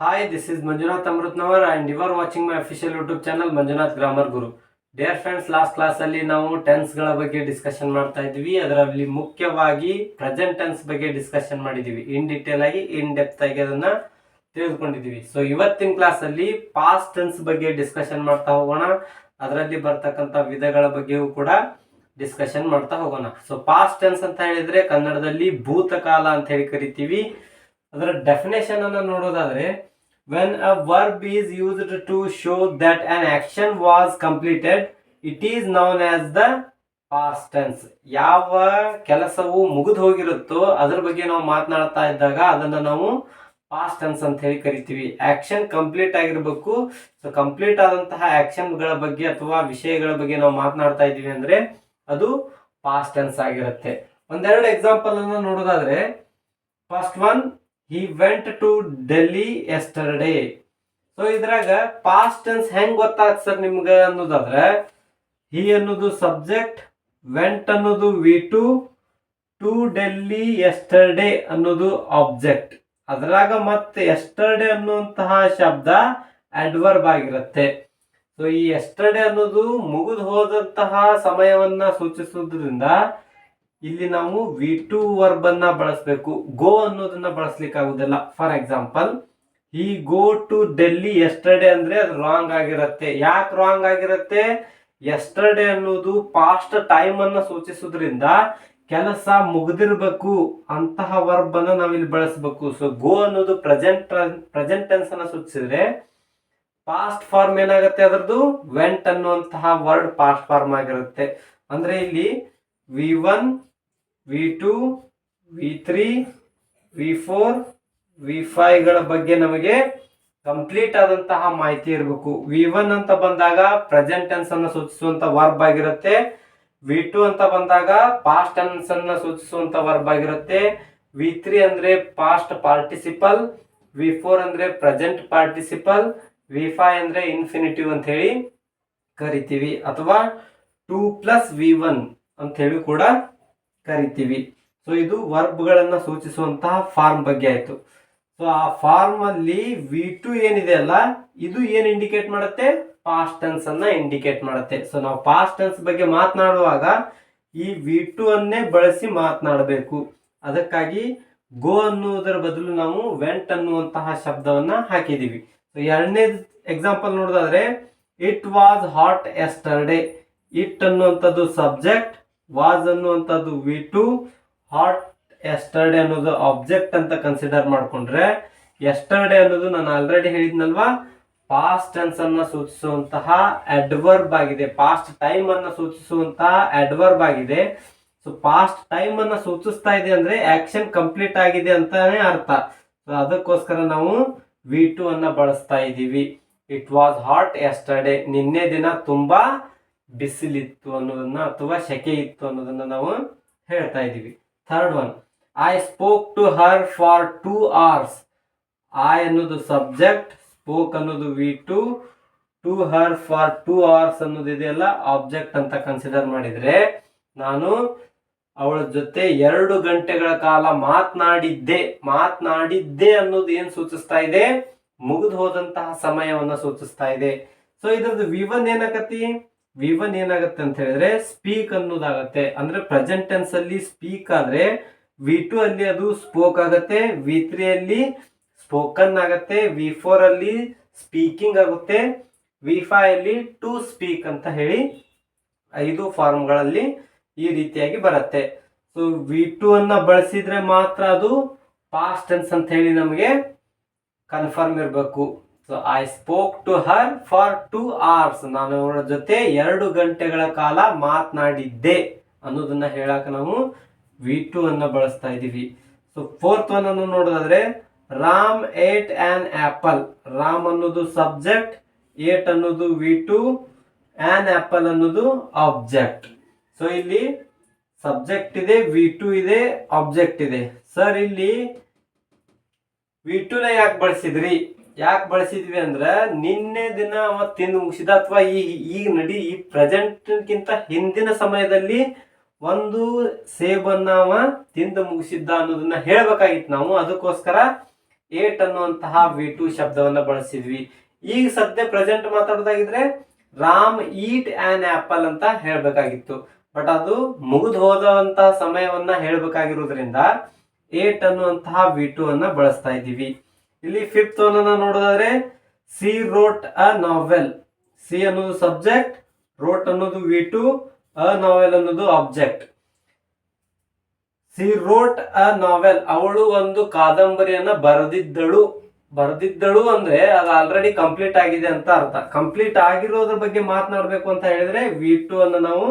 Hi, this is Manjunath Amrutnavar and you are watching my official YouTube channel Manjunath Grammar Guru. Dear friends last class ಅಲ್ಲಿ ನಾವು ಟೆನ್ಸ್ಗಳ ಬಗ್ಗೆ discussion ಮಾಡ್ತಾ ಇದ್ವಿ. ಅದರಲ್ಲಿ ಮುಖ್ಯವಾಗಿ ಪ್ರೆಸೆಂಟ್ ಟೆನ್ಸ್ ಬಗ್ಗೆ ಡಿಸ್ಕಷನ್ ಮಾಡಿದೀವಿ. ಇನ್ ಡಿಟೇಲ್ ಆಗಿ ಇನ್ ಡೆಪ್ತ್ ಆಗಿ ಅದನ್ನ ತಿಳಿದುಕೊಂಡಿದೀವಿ. ಸೊ ಇವತ್ತಿನ ಕ್ಲಾಸ್ ಅಲ್ಲಿ ಪಾಸ್ಟ್ ಟೆನ್ಸ್ ಬಗ್ಗೆ ಡಿಸ್ಕಷನ್ ಮಾಡ್ತಾ ಹೋಗೋಣ. ಅದರಲ್ಲಿ ಬರ್ತಕ್ಕಂಥ ವಿಧಗಳ ಬಗ್ಗೆಯೂ ಕೂಡ ಡಿಸ್ಕಷನ್ ಮಾಡ್ತಾ ಹೋಗೋಣ. ಸೊ ಪಾಸ್ಟ್ ಟೆನ್ಸ್ ಅಂತ ಹೇಳಿದ್ರೆ ಕನ್ನಡದಲ್ಲಿ ಭೂತಕಾಲ ಅಂತ ಹೇಳಿ ಕರಿತೀವಿ. ಅದರ ಡೆಫಿನೇಷನ್ ಅನ್ನು ನೋಡೋದಾದ್ರೆ when a verb is used to show that an action was completed it is known as the past tense. ಯಾವ ಕೆಲಸವು ಮುಗಿದು ಹೋಗಿರುತ್ತೋ, ಅದ್ರ ಬಗ್ಗೆ ನಾವು ಮಾತನಾಡ್ತಾ ಇದ್ದಾಗ ಅದನ್ನ ನಾವು ಪಾಸ್ಟ್ ಟೆನ್ಸ್ ಅಂತ ಹೇಳಿ ಕರಿತೀವಿ. ಆಕ್ಷನ್ ಕಂಪ್ಲೀಟ್ ಆಗಿರಬೇಕು. ಸೊ ಕಂಪ್ಲೀಟ್ ಆದಂತಹ ಆಕ್ಷನ್ಗಳ ಬಗ್ಗೆ ಅಥವಾ ವಿಷಯಗಳ ಬಗ್ಗೆ ನಾವು ಮಾತನಾಡ್ತಾ ಇದ್ದೀವಿ ಅಂದ್ರೆ, ಅದು ಪಾಸ್ಟ್ ಟೆನ್ಸ್ ಆಗಿರುತ್ತೆ. ಒಂದೆರಡು ಎಕ್ಸಾಂಪಲ್ ಅನ್ನು ನೋಡೋದಾದ್ರೆ first one he went to Delhi yesterday so ಇದ್ರಾಗ ಪಾಸ್ಟ್ ಟೆನ್ಸ್ ಹೆಂಗ್ ಗೊತ್ತಾಗ್ತದೆ ಸರ್ ನಿಮ್ಗೆ ಅನ್ನೋದಾದ್ರೆ ಹಿ ಅನ್ನೋದು ಸಬ್ಜೆಕ್ಟ್ ವೆಂಟ್ ಅನ್ನೋದು V two to Delhi yesterday ಅನ್ನೋದು ಆಬ್ಜೆಕ್ಟ್ ಅದ್ರಾಗ ಮತ್ತೆ ಎಸ್ಟರ್ಡೇ ಅನ್ನುವಂತಹ ಶಬ್ದ ಅಡ್ವರ್ಬ್ ಆಗಿರುತ್ತೆ. ಸೊ ಈ ಎಸ್ಟರ್ಡೇ ಅನ್ನೋದು ಮುಗಿದು ಹೋದಂತಹ ಸಮಯವನ್ನ ಸೂಚಿಸುವುದರಿಂದ ಇಲ್ಲಿ ನಾವು ವಿ ಟು ವರ್ಬ್ ಅನ್ನ ಬಳಸಬೇಕು. ಗೋ ಅನ್ನೋದನ್ನ ಬಳಸ್ಲಿಕ್ಕಾಗುದಿಲ್ಲ. ಫಾರ್ ಎಕ್ಸಾಂಪಲ್ ಈ ಗೋ ಟು ಡೆಲ್ಲಿ ಎಸ್ಟರ್ಡೇ ಅಂದ್ರೆ ಅದು ರಾಂಗ್ ಆಗಿರುತ್ತೆ. ಯಾಕೆ ರಾಂಗ್ ಆಗಿರುತ್ತೆ? ಎಸ್ಟರ್ಡೇ ಅನ್ನೋದು ಪಾಸ್ಟ್ ಟೈಮ್ ಅನ್ನ ಸೂಚಿಸೋದ್ರಿಂದ ಕೆಲಸ ಮುಗಿದಿರ್ಬೇಕು ಅಂತಹ ವರ್ಬ್ ಅನ್ನ ನಾವಿಲ್ಲಿ ಬಳಸಬೇಕು. ಸೊ ಗೋ ಅನ್ನೋದು ಪ್ರೆಸೆಂಟ್ ಪ್ರೆಸೆಂಟ್ ಟೆನ್ಸ್ ಅನ್ನ ಸೂಚಿಸಿದ್ರೆ ಪಾಸ್ಟ್ ಫಾರ್ಮ್ ಏನಾಗುತ್ತೆ ಅದರದು ವೆಂಟ್ ಅನ್ನುವಂತಹ ವರ್ಡ್ ಪಾಸ್ಟ್ ಫಾರ್ಮ್ ಆಗಿರುತ್ತೆ. ಅಂದ್ರೆ ಇಲ್ಲಿ V one V two V three V four V ಗಳ ಬಗ್ಗೆ ನಮಗೆ ಕಂಪ್ಲೀಟ್ ಆದಂತಹ ಮಾಹಿತಿ ಇರಬೇಕು. ವಿ ಒನ್ ಅಂತ ಬಂದಾಗ ಪ್ರೆಸೆಂಟ್ ಟೆನ್ಸ್ ಅನ್ನು ಸೂಚಿಸುವಂತ ವರ್ಬ್ ಆಗಿರುತ್ತೆ. ವಿ ಟು ಅಂತ ಬಂದಾಗ ಪಾಸ್ಟ್ ಟೆನ್ಸ್ ಅನ್ನು ಸೂಚಿಸುವಂತ ವರ್ಬ್ ಆಗಿರುತ್ತೆ. ವಿ ತ್ರೀ ಅಂದ್ರೆ ಪಾಸ್ಟ್ ಪಾರ್ಟಿಸಿಪಲ್ ವಿ ಫೋರ್ ಅಂದ್ರೆ ಪ್ರೆಸೆಂಟ್ ಪಾರ್ಟಿಸಿಪಲ್ ವಿ ಫೈವ್ ಅಂದ್ರೆ ಇನ್ಫಿನಿಟಿವ್ ಅಂತ ಹೇಳಿ ಕರಿತೀವಿ. ಅಥವಾ ಟೂ ಪ್ಲಸ್ ವಿ ಒನ್ ಅಂತ ಹೇಳಿ ಕೂಡ ಕರಿತೀವಿ. ಸೊ ಇದು ವರ್ಬ್ಗಳನ್ನ ಸೂಚಿಸುವಂತಹ ಫಾರ್ಮ್ ಬಗ್ಗೆ ಆಯ್ತು. ಸೊ ಆ ಫಾರ್ಮ್ ಅಲ್ಲಿ ವಿ ಟು ಏನಿದೆ ಅಲ್ಲ, ಇದು ಏನ್ ಇಂಡಿಕೇಟ್ ಮಾಡುತ್ತೆ? ಪಾಸ್ಟ್ ಟೆನ್ಸ್ ಅನ್ನ ಇಂಡಿಕೇಟ್ ಮಾಡುತ್ತೆ. ಸೊ ನಾವು ಪಾಸ್ಟ್ ಟೆನ್ಸ್ ಬಗ್ಗೆ ಮಾತನಾಡುವಾಗ ಈ ವಿ ಟು ಅನ್ನೇ ಬಳಸಿ ಮಾತನಾಡಬೇಕು. ಅದಕ್ಕಾಗಿ ಗೋ ಅನ್ನುವುದರ ಬದಲು ನಾವು ವೆಂಟ್ ಅನ್ನುವಂತಹ ಶಬ್ದವನ್ನ ಹಾಕಿದೀವಿ. ಸೊ ಎರಡನೇ ಎಕ್ಸಾಂಪಲ್ ನೋಡೋದಾದ್ರೆ it was hot yesterday it ಅನ್ನುವಂಥದ್ದು ಸಬ್ಜೆಕ್ಟ್ ವಾಸ್ ಅನ್ನುವಂಥದ್ದು ವಿ ಟು ಹಾಟ್ ಎಸ್ಟರ್ಡೆ ಅನ್ನೋದು ಆಬ್ಜೆಕ್ಟ್ ಅಂತ ಕನ್ಸಿಡರ್ ಮಾಡಿಕೊಂಡ್ರೆ ಎಸ್ಟರ್ಡೆ ಅನ್ನೋದು ನಾನು ಆಲ್ರೆಡಿ ಹೇಳಿದ್ನಲ್ವಾ? ಪಾಸ್ಟ್ ಟೆನ್ಸ್ ಅನ್ನ ಸೂಚಿಸುವಂತಹ ಅಡ್ವರ್ಬ್ ಆಗಿದೆ. ಪಾಸ್ಟ್ ಟೈಮ್ ಅನ್ನ ಸೂಚಿಸುವಂತಹ ಅಡ್ವರ್ಬ್ ಆಗಿದೆ. ಸೊ ಪಾಸ್ಟ್ ಟೈಮ್ ಅನ್ನ ಸೂಚಿಸ್ತಾ ಇದೆ ಅಂದ್ರೆ ಆಕ್ಷನ್ ಕಂಪ್ಲೀಟ್ ಆಗಿದೆ ಅಂತಾನೆ ಅರ್ಥ. ಸೊ ಅದಕ್ಕೋಸ್ಕರ ನಾವು ವಿ ಟು ಅನ್ನ ಬಳಸ್ತಾ ಇದ್ದೀವಿ. ಇಟ್ ವಾಸ್ ಹಾಟ್ ಎಸ್ಟರ್ಡೆ ನಿನ್ನೆ ದಿನ ತುಂಬಾ ಬಿಸಿಲಿತ್ತು ಅನ್ನೋದನ್ನ ಅಥವಾ ಸೆಕೆ ಇತ್ತು ಅನ್ನೋದನ್ನ ನಾವು ಹೇಳ್ತಾ ಇದ್ದೀವಿ. Third one I spoke to her for two hours I ಅನ್ನೋದು ಸಬ್ಜೆಕ್ಟ್ ಸ್ಪೋಕ್ ಅನ್ನೋದು V two to her for two hours ಅನ್ನೋದು ಇದೆಯಲ್ಲ ಆಬ್ಜೆಕ್ಟ್ ಅಂತ ಕನ್ಸಿಡರ್ ಮಾಡಿದ್ರೆ ನಾನು ಅವಳ ಜೊತೆ ಎರಡು ಗಂಟೆಗಳ ಕಾಲ ಮಾತನಾಡಿದ್ದೆ. ಮಾತನಾಡಿದ್ದೆ ಅನ್ನೋದು ಏನು ಸೂಚಿಸ್ತಾ ಇದೆ? ಮುಗಿದು ಹೋದಂತಹ ಸಮಯವನ್ನ ಸೂಚಿಸ್ತಾ ಇದೆ. ಸೊ ಇದ್ರದ್ದು ವಿ ಒನ್ ಏನಾಗತ್ತಿ ವಿ ಒನ್ ಏನಾಗುತ್ತೆ ಅಂತ ಹೇಳಿದ್ರೆ ಸ್ಪೀಕ್ ಅನ್ನೋದಾಗತ್ತೆ. ಅಂದ್ರೆ ಪ್ರೆಸೆಂಟ್ ಟೆನ್ಸ್ ಅಲ್ಲಿ ಸ್ಪೀಕ್ ಆದ್ರೆ ವಿ ಟು ಅಲ್ಲಿ ಅದು ಸ್ಪೋಕ್ ಆಗತ್ತೆ ವಿ ತ್ರೀ ಅಲ್ಲಿ ಸ್ಪೋಕನ್ ಆಗತ್ತೆ ವಿ ಫೋರ್ ಅಲ್ಲಿ ಸ್ಪೀಕಿಂಗ್ ಆಗುತ್ತೆ ವಿ ಫೈವ್ ಅಲ್ಲಿ ಟು ಸ್ಪೀಕ್ ಅಂತ ಹೇಳಿ ಐದು ಫಾರ್ಮ್ಗಳಲ್ಲಿ ಈ ರೀತಿಯಾಗಿ ಬರುತ್ತೆ. ಸೊ ವಿ ಟು ಅನ್ನ ಬಳಸಿದ್ರೆ ಮಾತ್ರ ಅದು ಪಾಸ್ಟ್ ಟೆನ್ಸ್ ಅಂತ ಹೇಳಿ ನಮಗೆ ಕನ್ಫರ್ಮ್ ಇರಬೇಕು. So I spoke to her for two hours ನಾನು ಅವರ ಜೊತೆ ಎರಡು ಗಂಟೆಗಳ ಕಾಲ ಮಾತನಾಡಿದ್ದೆ ಅನ್ನೋದನ್ನ ಹೇಳಕ್ಕೆ ನಾವು ವಿ ಟು ಅನ್ನ ಬಳಸ್ತಾ ಇದ್ದೀವಿ. ಸೊ ಫೋರ್ತ್ ಒನ್ ಅನ್ನು ನೋಡೋದಾದ್ರೆ, Ram ate an apple Ram ಅನ್ನೋದು ಸಬ್ಜೆಕ್ಟ್ ಏಟ್ ಅನ್ನೋದು ವಿ ಟು ಆನ್ ಆಪಲ್ ಅನ್ನೋದು ಆಬ್ಜೆಕ್ಟ್ ಸೊ ಇಲ್ಲಿ ಸಬ್ಜೆಕ್ಟ್ ಇದೆ ವಿ ಟು ಇದೆ ಆಬ್ಜೆಕ್ಟ್ ಇದೆ. ಸರ್ ಇಲ್ಲಿ ವಿ ಟುನ ಯಾಕೆ ಬಳಸಿದ್ರಿ? ಯಾಕೆ ಬಳಸಿದ್ವಿ ಅಂದ್ರೆ ನಿನ್ನೆ ದಿನ ಅವ ತಿಂದು ಮುಗಿಸಿದ ಅಥವಾ ಈ ಈಗ ನಡಿ ಈ ಪ್ರೆಸೆಂಟ್ಗಿಂತ ಹಿಂದಿನ ಸಮಯದಲ್ಲಿ ಒಂದು ಸೇಬನ್ನ ಅವ ತಿಂದು ಮುಗಿಸಿದ್ದ ಅನ್ನೋದನ್ನ ಹೇಳ್ಬೇಕಾಗಿತ್ತು ನಾವು. ಅದಕ್ಕೋಸ್ಕರ ಏಟ್ ಅನ್ನುವಂತಹ ವಿ ಟು ಶಬ್ದವನ್ನ ಬಳಸಿದ್ವಿ. ಈಗ ಸದ್ಯ ಪ್ರೆಸೆಂಟ್ ಮಾತಾಡೋದಾಗಿದ್ರೆ ರಾಮ್ ಈಟ್ ಆನ್ ಆಪಲ್ ಅಂತ ಹೇಳ್ಬೇಕಾಗಿತ್ತು. ಬಟ್ ಅದು ಮುಗಿದು ಹೋದಂತಹ ಸಮಯವನ್ನ ಹೇಳ್ಬೇಕಾಗಿರೋದ್ರಿಂದ ಏಟ್ ಅನ್ನುವಂತಹ ವಿ ಟು ಅನ್ನ ಬಳಸ್ತಾ ಇದ್ದೀವಿ. ಇಲ್ಲಿ ಫಿಫ್ತ್ ಅನ್ನ ನೋಡೋದಾದ್ರೆ she wrote a novel she ಅನ್ನೋದು ಸಬ್ಜೆಕ್ಟ್ ರೋಟ್ ಅನ್ನೋದು ವಿ ಟು ಅ ನಾವೆಲ್ ಅನ್ನೋದು object she wrote a novel ಅವಳು ಒಂದು ಕಾದಂಬರಿಯನ್ನ ಬರೆದಿದ್ದಳು. ಬರೆದಿದ್ದಳು ಅಂದ್ರೆ ಅದು ಆಲ್ರೆಡಿ ಕಂಪ್ಲೀಟ್ ಆಗಿದೆ ಅಂತ ಅರ್ಥ. ಕಂಪ್ಲೀಟ್ ಆಗಿರೋದ್ರ ಬಗ್ಗೆ ಮಾತನಾಡಬೇಕು ಅಂತ ಹೇಳಿದ್ರೆ ವಿ ಟು ಅನ್ನ ನಾವು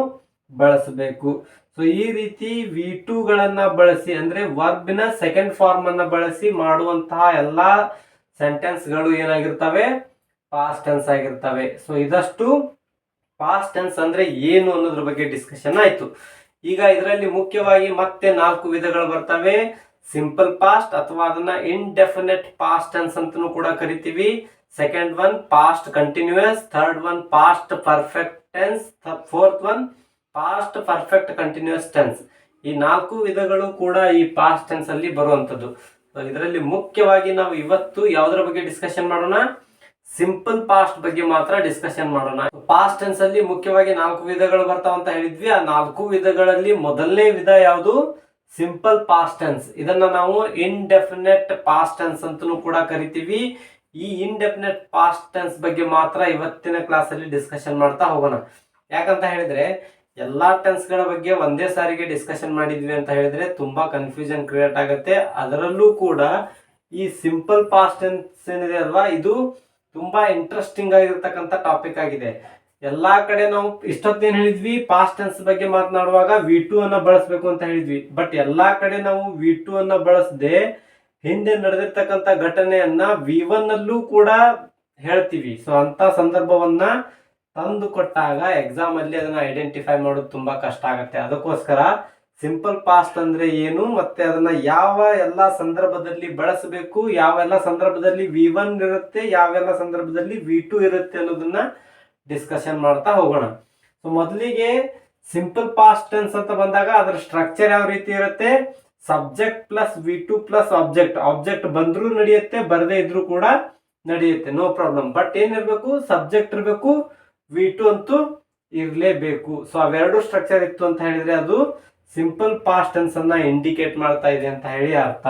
ಬಳಸಬೇಕು. ಸೊ ಈ ರೀತಿ ವಿ ಟು ಗಳನ್ನ ಬಳಸಿ, ಅಂದ್ರೆ ವರ್ಬಿನ ಸೆಕೆಂಡ್ ಫಾರ್ಮ್ ಅನ್ನ ಬಳಸಿ ಮಾಡುವಂತಹ ಎಲ್ಲಾ ಸೆಂಟೆನ್ಸ್ಗಳು ಏನಾಗಿರ್ತವೆ? ಪಾಸ್ಟ್ ಟೆನ್ಸ್ ಆಗಿರ್ತವೆ. ಸೊ ಇದಷ್ಟು ಪಾಸ್ಟ್ ಟೆನ್ಸ್ ಅಂದ್ರೆ ಏನು ಅನ್ನೋದ್ರ ಬಗ್ಗೆ ಡಿಸ್ಕಷನ್ ಆಯ್ತು. ಈಗ ಇದರಲ್ಲಿ ಮುಖ್ಯವಾಗಿ ಮತ್ತೆ ನಾಲ್ಕು ವಿಧಗಳು ಬರ್ತವೆ. ಸಿಂಪಲ್ ಪಾಸ್ಟ್ ಅಥವಾ ಅದನ್ನ ಇಂಡೆಫಿನೆಟ್ ಪಾಸ್ಟ್ ಟೆನ್ಸ್ ಅಂತಲೂ ಕೂಡ ಕರಿತೀವಿ. Second one past continuous third one past perfect tense fourth one past perfect continuous tense ಈ ನಾಲ್ಕು ವಿಧಗಳು ಕೂಡ ಈ ಪಾಸ್ಟ್ ಟೆನ್ಸ್ ಅಲ್ಲಿ ಬರುವಂತದ್ದು ಇದರಲ್ಲಿ ಮುಖ್ಯವಾಗಿ ನಾವು ಇವತ್ತು ಯಾವುದರ ಬಗ್ಗೆ ಡಿಸ್ಕಷನ್ ಮಾಡೋಣ? ಸಿಂಪಲ್ ಪಾಸ್ಟ್ ಬಗ್ಗೆ ಮಾತ್ರ ಡಿಸ್ಕಷನ್ ಮಾಡೋಣ. ಪಾಸ್ಟ್ ಟೆನ್ಸ್ ಅಲ್ಲಿ ಮುಖ್ಯವಾಗಿ ನಾಲ್ಕು ವಿಧಗಳು ಬರ್ತಾವ ಅಂತ ಹೇಳಿದ್ವಿ. ಆ ನಾಲ್ಕು ವಿಧಗಳಲ್ಲಿ ಮೊದಲನೇ ವಿಧ ಯಾವುದು? ಸಿಂಪಲ್ ಪಾಸ್ಟ್ ಟೆನ್ಸ್ ಇದನ್ನ ನಾವು ಇನ್ಡೆಫಿನೆಟ್ ಪಾಸ್ಟ್ ಟೆನ್ಸ್ ಅಂತಲೂ ಕೂಡ ಕರಿತೀವಿ. ಈ ಇನ್ಡೆಫಿನೆಟ್ ಪಾಸ್ಟ್ ಟೆನ್ಸ್ ಬಗ್ಗೆ ಮಾತ್ರ ಇವತ್ತಿನ ಕ್ಲಾಸ್ ಅಲ್ಲಿ ಡಿಸ್ಕಷನ್ ಮಾಡ್ತಾ ಹೋಗೋಣ. ಯಾಕಂತ ಹೇಳಿದ್ರೆ ಎಲ್ಲಾ ಟೆನ್ಸ್ಗಳ ಬಗ್ಗೆ ಒಂದೇ ಸಾರಿಗೆ ಡಿಸ್ಕಷನ್ ಮಾಡಿದ್ವಿ ಅಂತ ಹೇಳಿದ್ರೆ ತುಂಬಾ ಕನ್ಫ್ಯೂಷನ್ ಕ್ರಿಯೇಟ್ ಆಗುತ್ತೆ. ಅದರಲ್ಲೂ ಕೂಡ ಈ ಸಿಂಪಲ್ ಪಾಸ್ಟ್ ಟೆನ್ಸ್ ಏನಿದೆ ಅಲ್ವಾ, ಇದು ತುಂಬಾ ಇಂಟ್ರೆಸ್ಟಿಂಗ್ ಆಗಿರ್ತಕ್ಕಂಥ ಟಾಪಿಕ್ ಆಗಿದೆ. ಎಲ್ಲಾ ಕಡೆ ನಾವು ಇಷ್ಟೊತ್ತೇನ್ ಹೇಳಿದ್ವಿ ಪಾಸ್ಟ್ ಟೆನ್ಸ್ ಬಗ್ಗೆ ಮಾತನಾಡುವಾಗ ವಿ ಟು ಅನ್ನ ಬಳಸಬೇಕು ಅಂತ ಹೇಳಿದ್ವಿ. ಬಟ್ ಎಲ್ಲಾ ಕಡೆ ನಾವು ವಿ ಟು ಅನ್ನ ಬಳಸದೆ ಹಿಂದೆ ನಡೆದಿರ್ತಕ್ಕಂಥ ಘಟನೆಯನ್ನ ವಿ ಒನ್ ಅಲ್ಲೂ ಕೂಡ ಹೇಳ್ತೀವಿ. ಸೊ ಅಂತ ಸಂದರ್ಭವನ್ನ ತಂದು ಕೊಟ್ಟಾಗ ಎಕ್ಸಾಮ್ ಅಲ್ಲಿ ಅದನ್ನ ಐಡೆಂಟಿಫೈ ಮಾಡೋದು ತುಂಬಾ ಕಷ್ಟ ಆಗುತ್ತೆ. ಅದಕ್ಕೋಸ್ಕರ ಸಿಂಪಲ್ ಪಾಸ್ಟ್ ಅಂದ್ರೆ ಏನು, ಮತ್ತೆ ಅದನ್ನ ಯಾವ ಎಲ್ಲ ಸಂದರ್ಭದಲ್ಲಿ ಬಳಸಬೇಕು, ಯಾವೆಲ್ಲ ಸಂದರ್ಭದಲ್ಲಿ ವಿ ಒನ್ ಇರುತ್ತೆ, ಯಾವೆಲ್ಲ ಸಂದರ್ಭದಲ್ಲಿ ವಿ ಟು ಇರುತ್ತೆ ಅನ್ನೋದನ್ನ ಡಿಸ್ಕಷನ್ ಮಾಡ್ತಾ ಹೋಗೋಣ. ಸೊ ಮೊದಲಿಗೆ ಸಿಂಪಲ್ ಪಾಸ್ಟ್ ಟೆನ್ಸ್ ಅಂತ ಬಂದಾಗ ಅದರ ಸ್ಟ್ರಕ್ಚರ್ ಯಾವ ರೀತಿ ಇರುತ್ತೆ? Subject plus V two plus object object ಬಂದ್ರೂ ನಡೆಯುತ್ತೆ, ಬರದೇ ಇದ್ರೂ ಕೂಡ ನಡೆಯುತ್ತೆ. ನೋ ಪ್ರಾಬ್ಲಮ್ ಬಟ್ ಏನಿರಬೇಕು? ಸಬ್ಜೆಕ್ಟ್ ಇರಬೇಕು. ವಿ ಟು ಅಂತೂ ಇರಲೇಬೇಕು. ಸೊ ಅವೆರಡು ಸ್ಟ್ರಕ್ಚರ್ ಇತ್ತು ಅಂತ ಹೇಳಿದ್ರೆ ಅದು ಸಿಂಪಲ್ ಪಾಸ್ಟ್ ಟೆನ್ಸ್ ಅನ್ನ ಇಂಡಿಕೇಟ್ ಮಾಡ್ತಾ ಇದೆ ಅಂತ ಹೇಳಿ ಅರ್ಥ.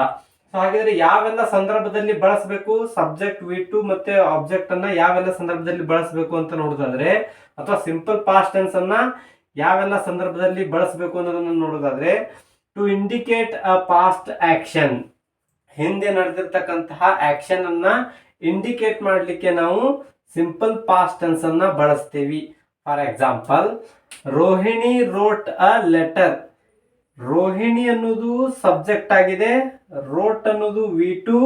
ಸೊ ಹಾಗಿದ್ರೆ ಯಾವೆಲ್ಲ ಸಂದರ್ಭದಲ್ಲಿ ಬಳಸಬೇಕು? ಸಬ್ಜೆಕ್ಟ್ ವಿ ಟು ಮತ್ತೆ ಆಬ್ಜೆಕ್ಟ್ ಅನ್ನ ಯಾವೆಲ್ಲ ಸಂದರ್ಭದಲ್ಲಿ ಬಳಸಬೇಕು ಅಂತ ನೋಡೋದಾದ್ರೆ, ಅಥವಾ ಸಿಂಪಲ್ ಪಾಸ್ಟ್ ಟೆನ್ಸ್ ಅನ್ನ ಯಾವೆಲ್ಲ ಸಂದರ್ಭದಲ್ಲಿ ಬಳಸಬೇಕು ಅನ್ನೋದನ್ನ ನೋಡೋದಾದ್ರೆ to indicate a past action ಹಿಂದೆ ನಡೆದಿರ್ತಕ್ಕಂತಹ ಆಕ್ಷನ್ ಅನ್ನ ಇಂಡಿಕೇಟ್ ಮಾಡಲಿಕ್ಕೆ ನಾವು ಸಿಂಪಲ್ ಪಾಸ್ಟ್ ಟೆನ್ಸ್ ಅನ್ನ ಬಳಸ್ತೀವಿ. For example Rohini wrote a letter Rohini ಅನ್ನೋದು ಸಬ್ಜೆಕ್ಟ್ ಆಗಿದೆ. ರೋಟ್ ಅನ್ನೋದು ವಿ ಟು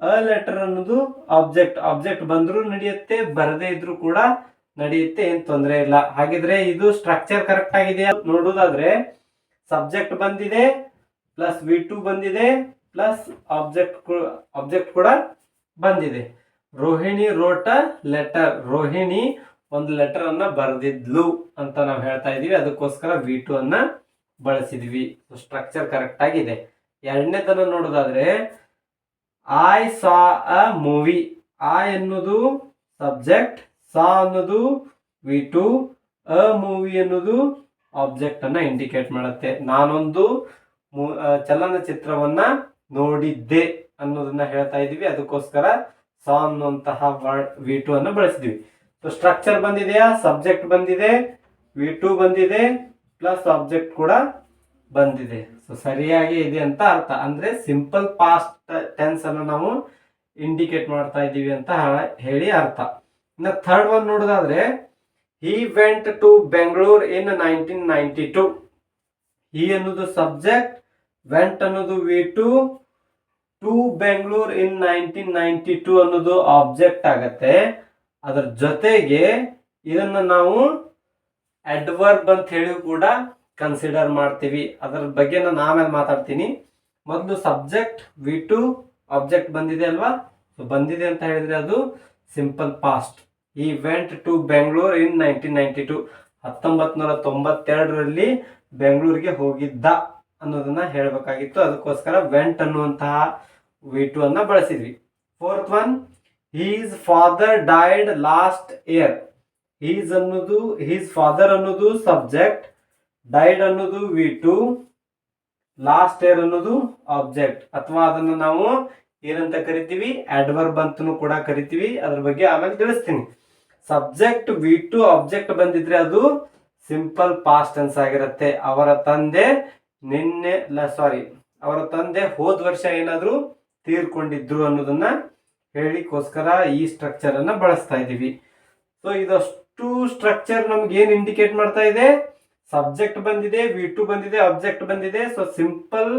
ಅ ಲೆಟರ್ ಅನ್ನೋದು ಆಬ್ಜೆಕ್ಟ್ ಆಬ್ಜೆಕ್ಟ್ ಬಂದರೂ ನಡೆಯುತ್ತೆ, ಬರದೇ ಇದ್ರೂ ಕೂಡ ನಡೆಯುತ್ತೆ, ಏನು ತೊಂದರೆ ಇಲ್ಲ. ಹಾಗಿದ್ರೆ ಇದು ಸ್ಟ್ರಕ್ಚರ್ ಕರೆಕ್ಟ್ ಆಗಿದೆ ನೋಡೋದಾದ್ರೆ ಸಬ್ಜೆಕ್ಟ್ ಬಂದಿದೆ ಪ್ಲಸ್ ವಿ ಟು ಬಂದಿದೆ ಪ್ಲಸ್ ಆಬ್ಜೆಕ್ಟ್ ಆಬ್ಜೆಕ್ಟ್ ಕೂಡ ಬಂದಿದೆ. ರೋಹಿಣಿ ರೋಟ ಲೆಟರ್ ರೋಹಿಣಿ ಒಂದು ಲೆಟರ್ ಅನ್ನ ಬರೆದಿದ್ಲು ಅಂತ ನಾವು ಹೇಳ್ತಾ ಇದೀವಿ. ಅದಕ್ಕೋಸ್ಕರ ವಿ ಟು ಅನ್ನ ಬಳಸಿದ್ವಿ. ಸ್ಟ್ರಕ್ಚರ್ ಕರೆಕ್ಟ್ ಆಗಿದೆ. ಎರಡನೇದನ್ನ ನೋಡೋದಾದ್ರೆ I saw a movie I ಅನ್ನೋದು ಸಬ್ಜೆಕ್ಟ್ ಸಾ ಅನ್ನೋದು ವಿ ಟು ಅ ಮೂವಿ ಅನ್ನೋದು ಆಬ್ಜೆಕ್ಟ್ ಅನ್ನ ಇಂಡಿಕೇಟ್ ಮಾಡುತ್ತೆ. ನಾನೊಂದು ಆ, ಚಲನಚಿತ್ರವನ್ನ ನೋಡಿದ್ದೆ ಅನ್ನೋದನ್ನ ಹೇಳ್ತಾ ಇದೀವಿ. ಅದಕ್ಕೋಸ್ಕರ ಸಾ ಅನ್ನುವಂತಹ ವರ್ಡ್ ವಿ ಟು ಅನ್ನು ಬಳಸಿದ್ವಿ. ಸೊ ಸ್ಟ್ರಕ್ಚರ್ ಬಂದಿದೆಯಾ? ಸಬ್ಜೆಕ್ಟ್ ಬಂದಿದೆ. ವಿ ಟು ಬಂದಿದೆ. ಪ್ಲಸ್ ಆಬ್ಜೆಕ್ಟ್ ಕೂಡ ಬಂದಿದೆ. ಸೊ ಸರಿಯಾಗಿ ಇದೆ ಅಂತ ಅರ್ಥ. ಅಂದ್ರೆ ಸಿಂಪಲ್ ಪಾಸ್ಟ್ ಟೆನ್ಸ್ ಅನ್ನು ನಾವು ಇಂಡಿಕೇಟ್ ಮಾಡ್ತಾ ಇದ್ದೀವಿ ಅಂತ ಹೇಳಿ ಅರ್ಥ. ಇನ್ನು ಥರ್ಡ್ ಒನ್ ನೋಡೋದಾದ್ರೆ he went to Bengaluru in nineteen ninety two he ಅನ್ನೋದು ಸಬ್ಜೆಕ್ಟ್ ವೆಂಟ್ ಅನ್ನೋದು V two to Bengaluru in nineteen ninety two ಅನ್ನೋದು ಆಬ್ಜೆಕ್ಟ್ ಆಗತ್ತೆ. ಅದರ ಜೊತೆಗೆ ಇದನ್ನ ನಾವು ಅಡ್ವರ್ಬ್ ಅಂತ ಹೇಳಿ ಕೂಡ ಕನ್ಸಿಡರ್ ಮಾಡ್ತೀವಿ. ಅದರ ಬಗ್ಗೆ ನಾನು ಆಮೇಲೆ ಮಾತಾಡ್ತೀನಿ. ಮೊದಲು ಸಬ್ಜೆಕ್ಟ್ ವಿ ಟು ಆಬ್ಜೆಕ್ಟ್ ಬಂದಿದೆ ಅಲ್ವಾ? ಸೊ ಬಂದಿದೆ ಅಂತ ಹೇಳಿದ್ರೆ ಅದು simple past he went to Bengaluru in nineteen ninety two ಹತ್ತೊಂಬತ್ ನೂರ ತೊಂಬತ್ತೆರಡರಲ್ಲಿ ಬೆಂಗಳೂರಿಗೆ ಹೋಗಿದ್ದ ಅನ್ನೋದನ್ನ ಹೇಳಬೇಕಾಗಿತ್ತು. ಅದಕ್ಕೋಸ್ಕರ ವೆಂಟ್ ಅನ್ನುವಂತಹ ವಿ ಟು ಅನ್ನ ಬಳಸಿದ್ವಿ. Fourth one his father died last year his ಅನ್ನೋದು ಹೀಸ್ ಫಾದರ್ ಅನ್ನೋದು ಸಬ್ಜೆಕ್ಟ್ ಡೈಡ್ ಅನ್ನೋದು ವಿ ಟು ಲಾಸ್ಟ್ ಇಯರ್ ಅನ್ನೋದು ಆಬ್ಜೆಕ್ಟ್ ಅಥವಾ ಅದನ್ನು ನಾವು ಏನಂತ ಕರಿತೀವಿ? ಅಡ್ವರ್ಬ್ ಅಂತನೂ ಕೂಡ ಕರಿತೀವಿ. ಅದ್ರ ಬಗ್ಗೆ ಆಮೇಲೆ ತಿಳಿಸ್ತೀನಿ. ಸಬ್ಜೆಕ್ಟ್ ವಿ ಟು ಆಬ್ಜೆಕ್ಟ್ ಬಂದಿದ್ರೆ ಅದು ಸಿಂಪಲ್ ಪಾಸ್ಟ್ ಟೆನ್ಸ್ ಆಗಿರುತ್ತೆ. ಅವರ ತಂದೆ ನಿನ್ನೆ ಸಾರಿ ಅವರ ತಂದೆ ಹೋದ ವರ್ಷ ಏನಾದ್ರು ತೀರ್ಕೊಂಡಿದ್ರು ಅನ್ನೋದನ್ನ ಹೇಳಿಕೋಸ್ಕರ ಈ ಸ್ಟ್ರಕ್ಚರ್ ಅನ್ನ ಬಳಸ್ತಾ ಇದ್ದೀವಿ. ಸೊ ಇದಷ್ಟು ಸ್ಟ್ರಕ್ಚರ್ ನಮ್ಗೆ ಏನ್ ಇಂಡಿಕೇಟ್ ಮಾಡ್ತಾ ಇದೆ? ಸಬ್ಜೆಕ್ಟ್ ಬಂದಿದೆ ವಿ ಟು ಬಂದಿದೆ ಆಬ್ಜೆಕ್ಟ್ ಬಂದಿದೆ. ಸೊ ಸಿಂಪಲ್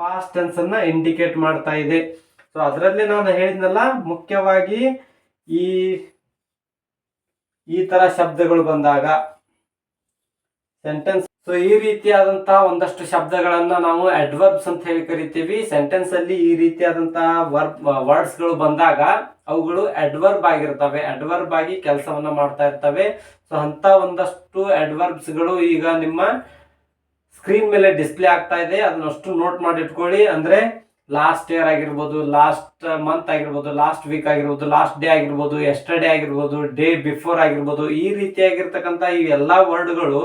ಪಾಸ್ಟ್ ಟೆನ್ಸ್ ಅನ್ನ ಇಂಡಿಕೇಟ್ ಮಾಡ್ತಾ ಇದೆ. ಸೊ ಅದರಲ್ಲಿ ನಾನು ಹೇಳಿದ್ನಲ್ಲ, ಮುಖ್ಯವಾಗಿ ಈ ಈ ತರ ಶಬ್ದಗಳು ಬಂದಾಗ ಸೆಂಟೆನ್ಸ್ ಸೊ ಈ ರೀತಿಯಾದಂತಹ ಒಂದಷ್ಟು ಶಬ್ದಗಳನ್ನ ನಾವು ಅಡ್ವರ್ಬ್ಸ್ ಅಂತ ಹೇಳಿ ಕರಿತೀವಿ. ಸೆಂಟೆನ್ಸ್ ಅಲ್ಲಿ ಈ ರೀತಿಯಾದಂತಹ ವರ್ಬ್ ವರ್ಡ್ಸ್ಗಳು ಬಂದಾಗ ಅವುಗಳು ಅಡ್ವರ್ಬ್ ಆಗಿರ್ತವೆ. ಅಡ್ವರ್ಬ್ ಆಗಿ ಕೆಲಸವನ್ನ ಮಾಡ್ತಾ ಇರ್ತವೆ. ಸೊ ಅಂತ ಒಂದಷ್ಟು ಅಡ್ವರ್ಬ್ಸ್ಗಳು ಈಗ ನಿಮ್ಮ ಸ್ಕ್ರೀನ್ ಮೇಲೆ ಡಿಸ್ಪ್ಲೇ ಆಗ್ತಾ ಇದೆ. ಅದನ್ನಷ್ಟು ನೋಟ್ ಮಾಡಿ ಇಟ್ಕೊಳ್ಳಿ. ಅಂದ್ರೆ ಲಾಸ್ಟ್ ಇಯರ್ ಆಗಿರ್ಬೋದು ಲಾಸ್ಟ್ ಮಂತ್ ಆಗಿರ್ಬೋದು ಲಾಸ್ಟ್ ವೀಕ್ ಆಗಿರ್ಬೋದು ಲಾಸ್ಟ್ ಡೇ ಆಗಿರ್ಬೋದು ಎಸ್ಟರ್ಡೇ ಆಗಿರ್ಬೋದು ಡೇ ಬಿಫೋರ್ ಆಗಿರ್ಬೋದು, ಈ ರೀತಿಯಾಗಿರ್ತಕ್ಕಂಥ ಈ ಎಲ್ಲಾ ವರ್ಡ್ಗಳು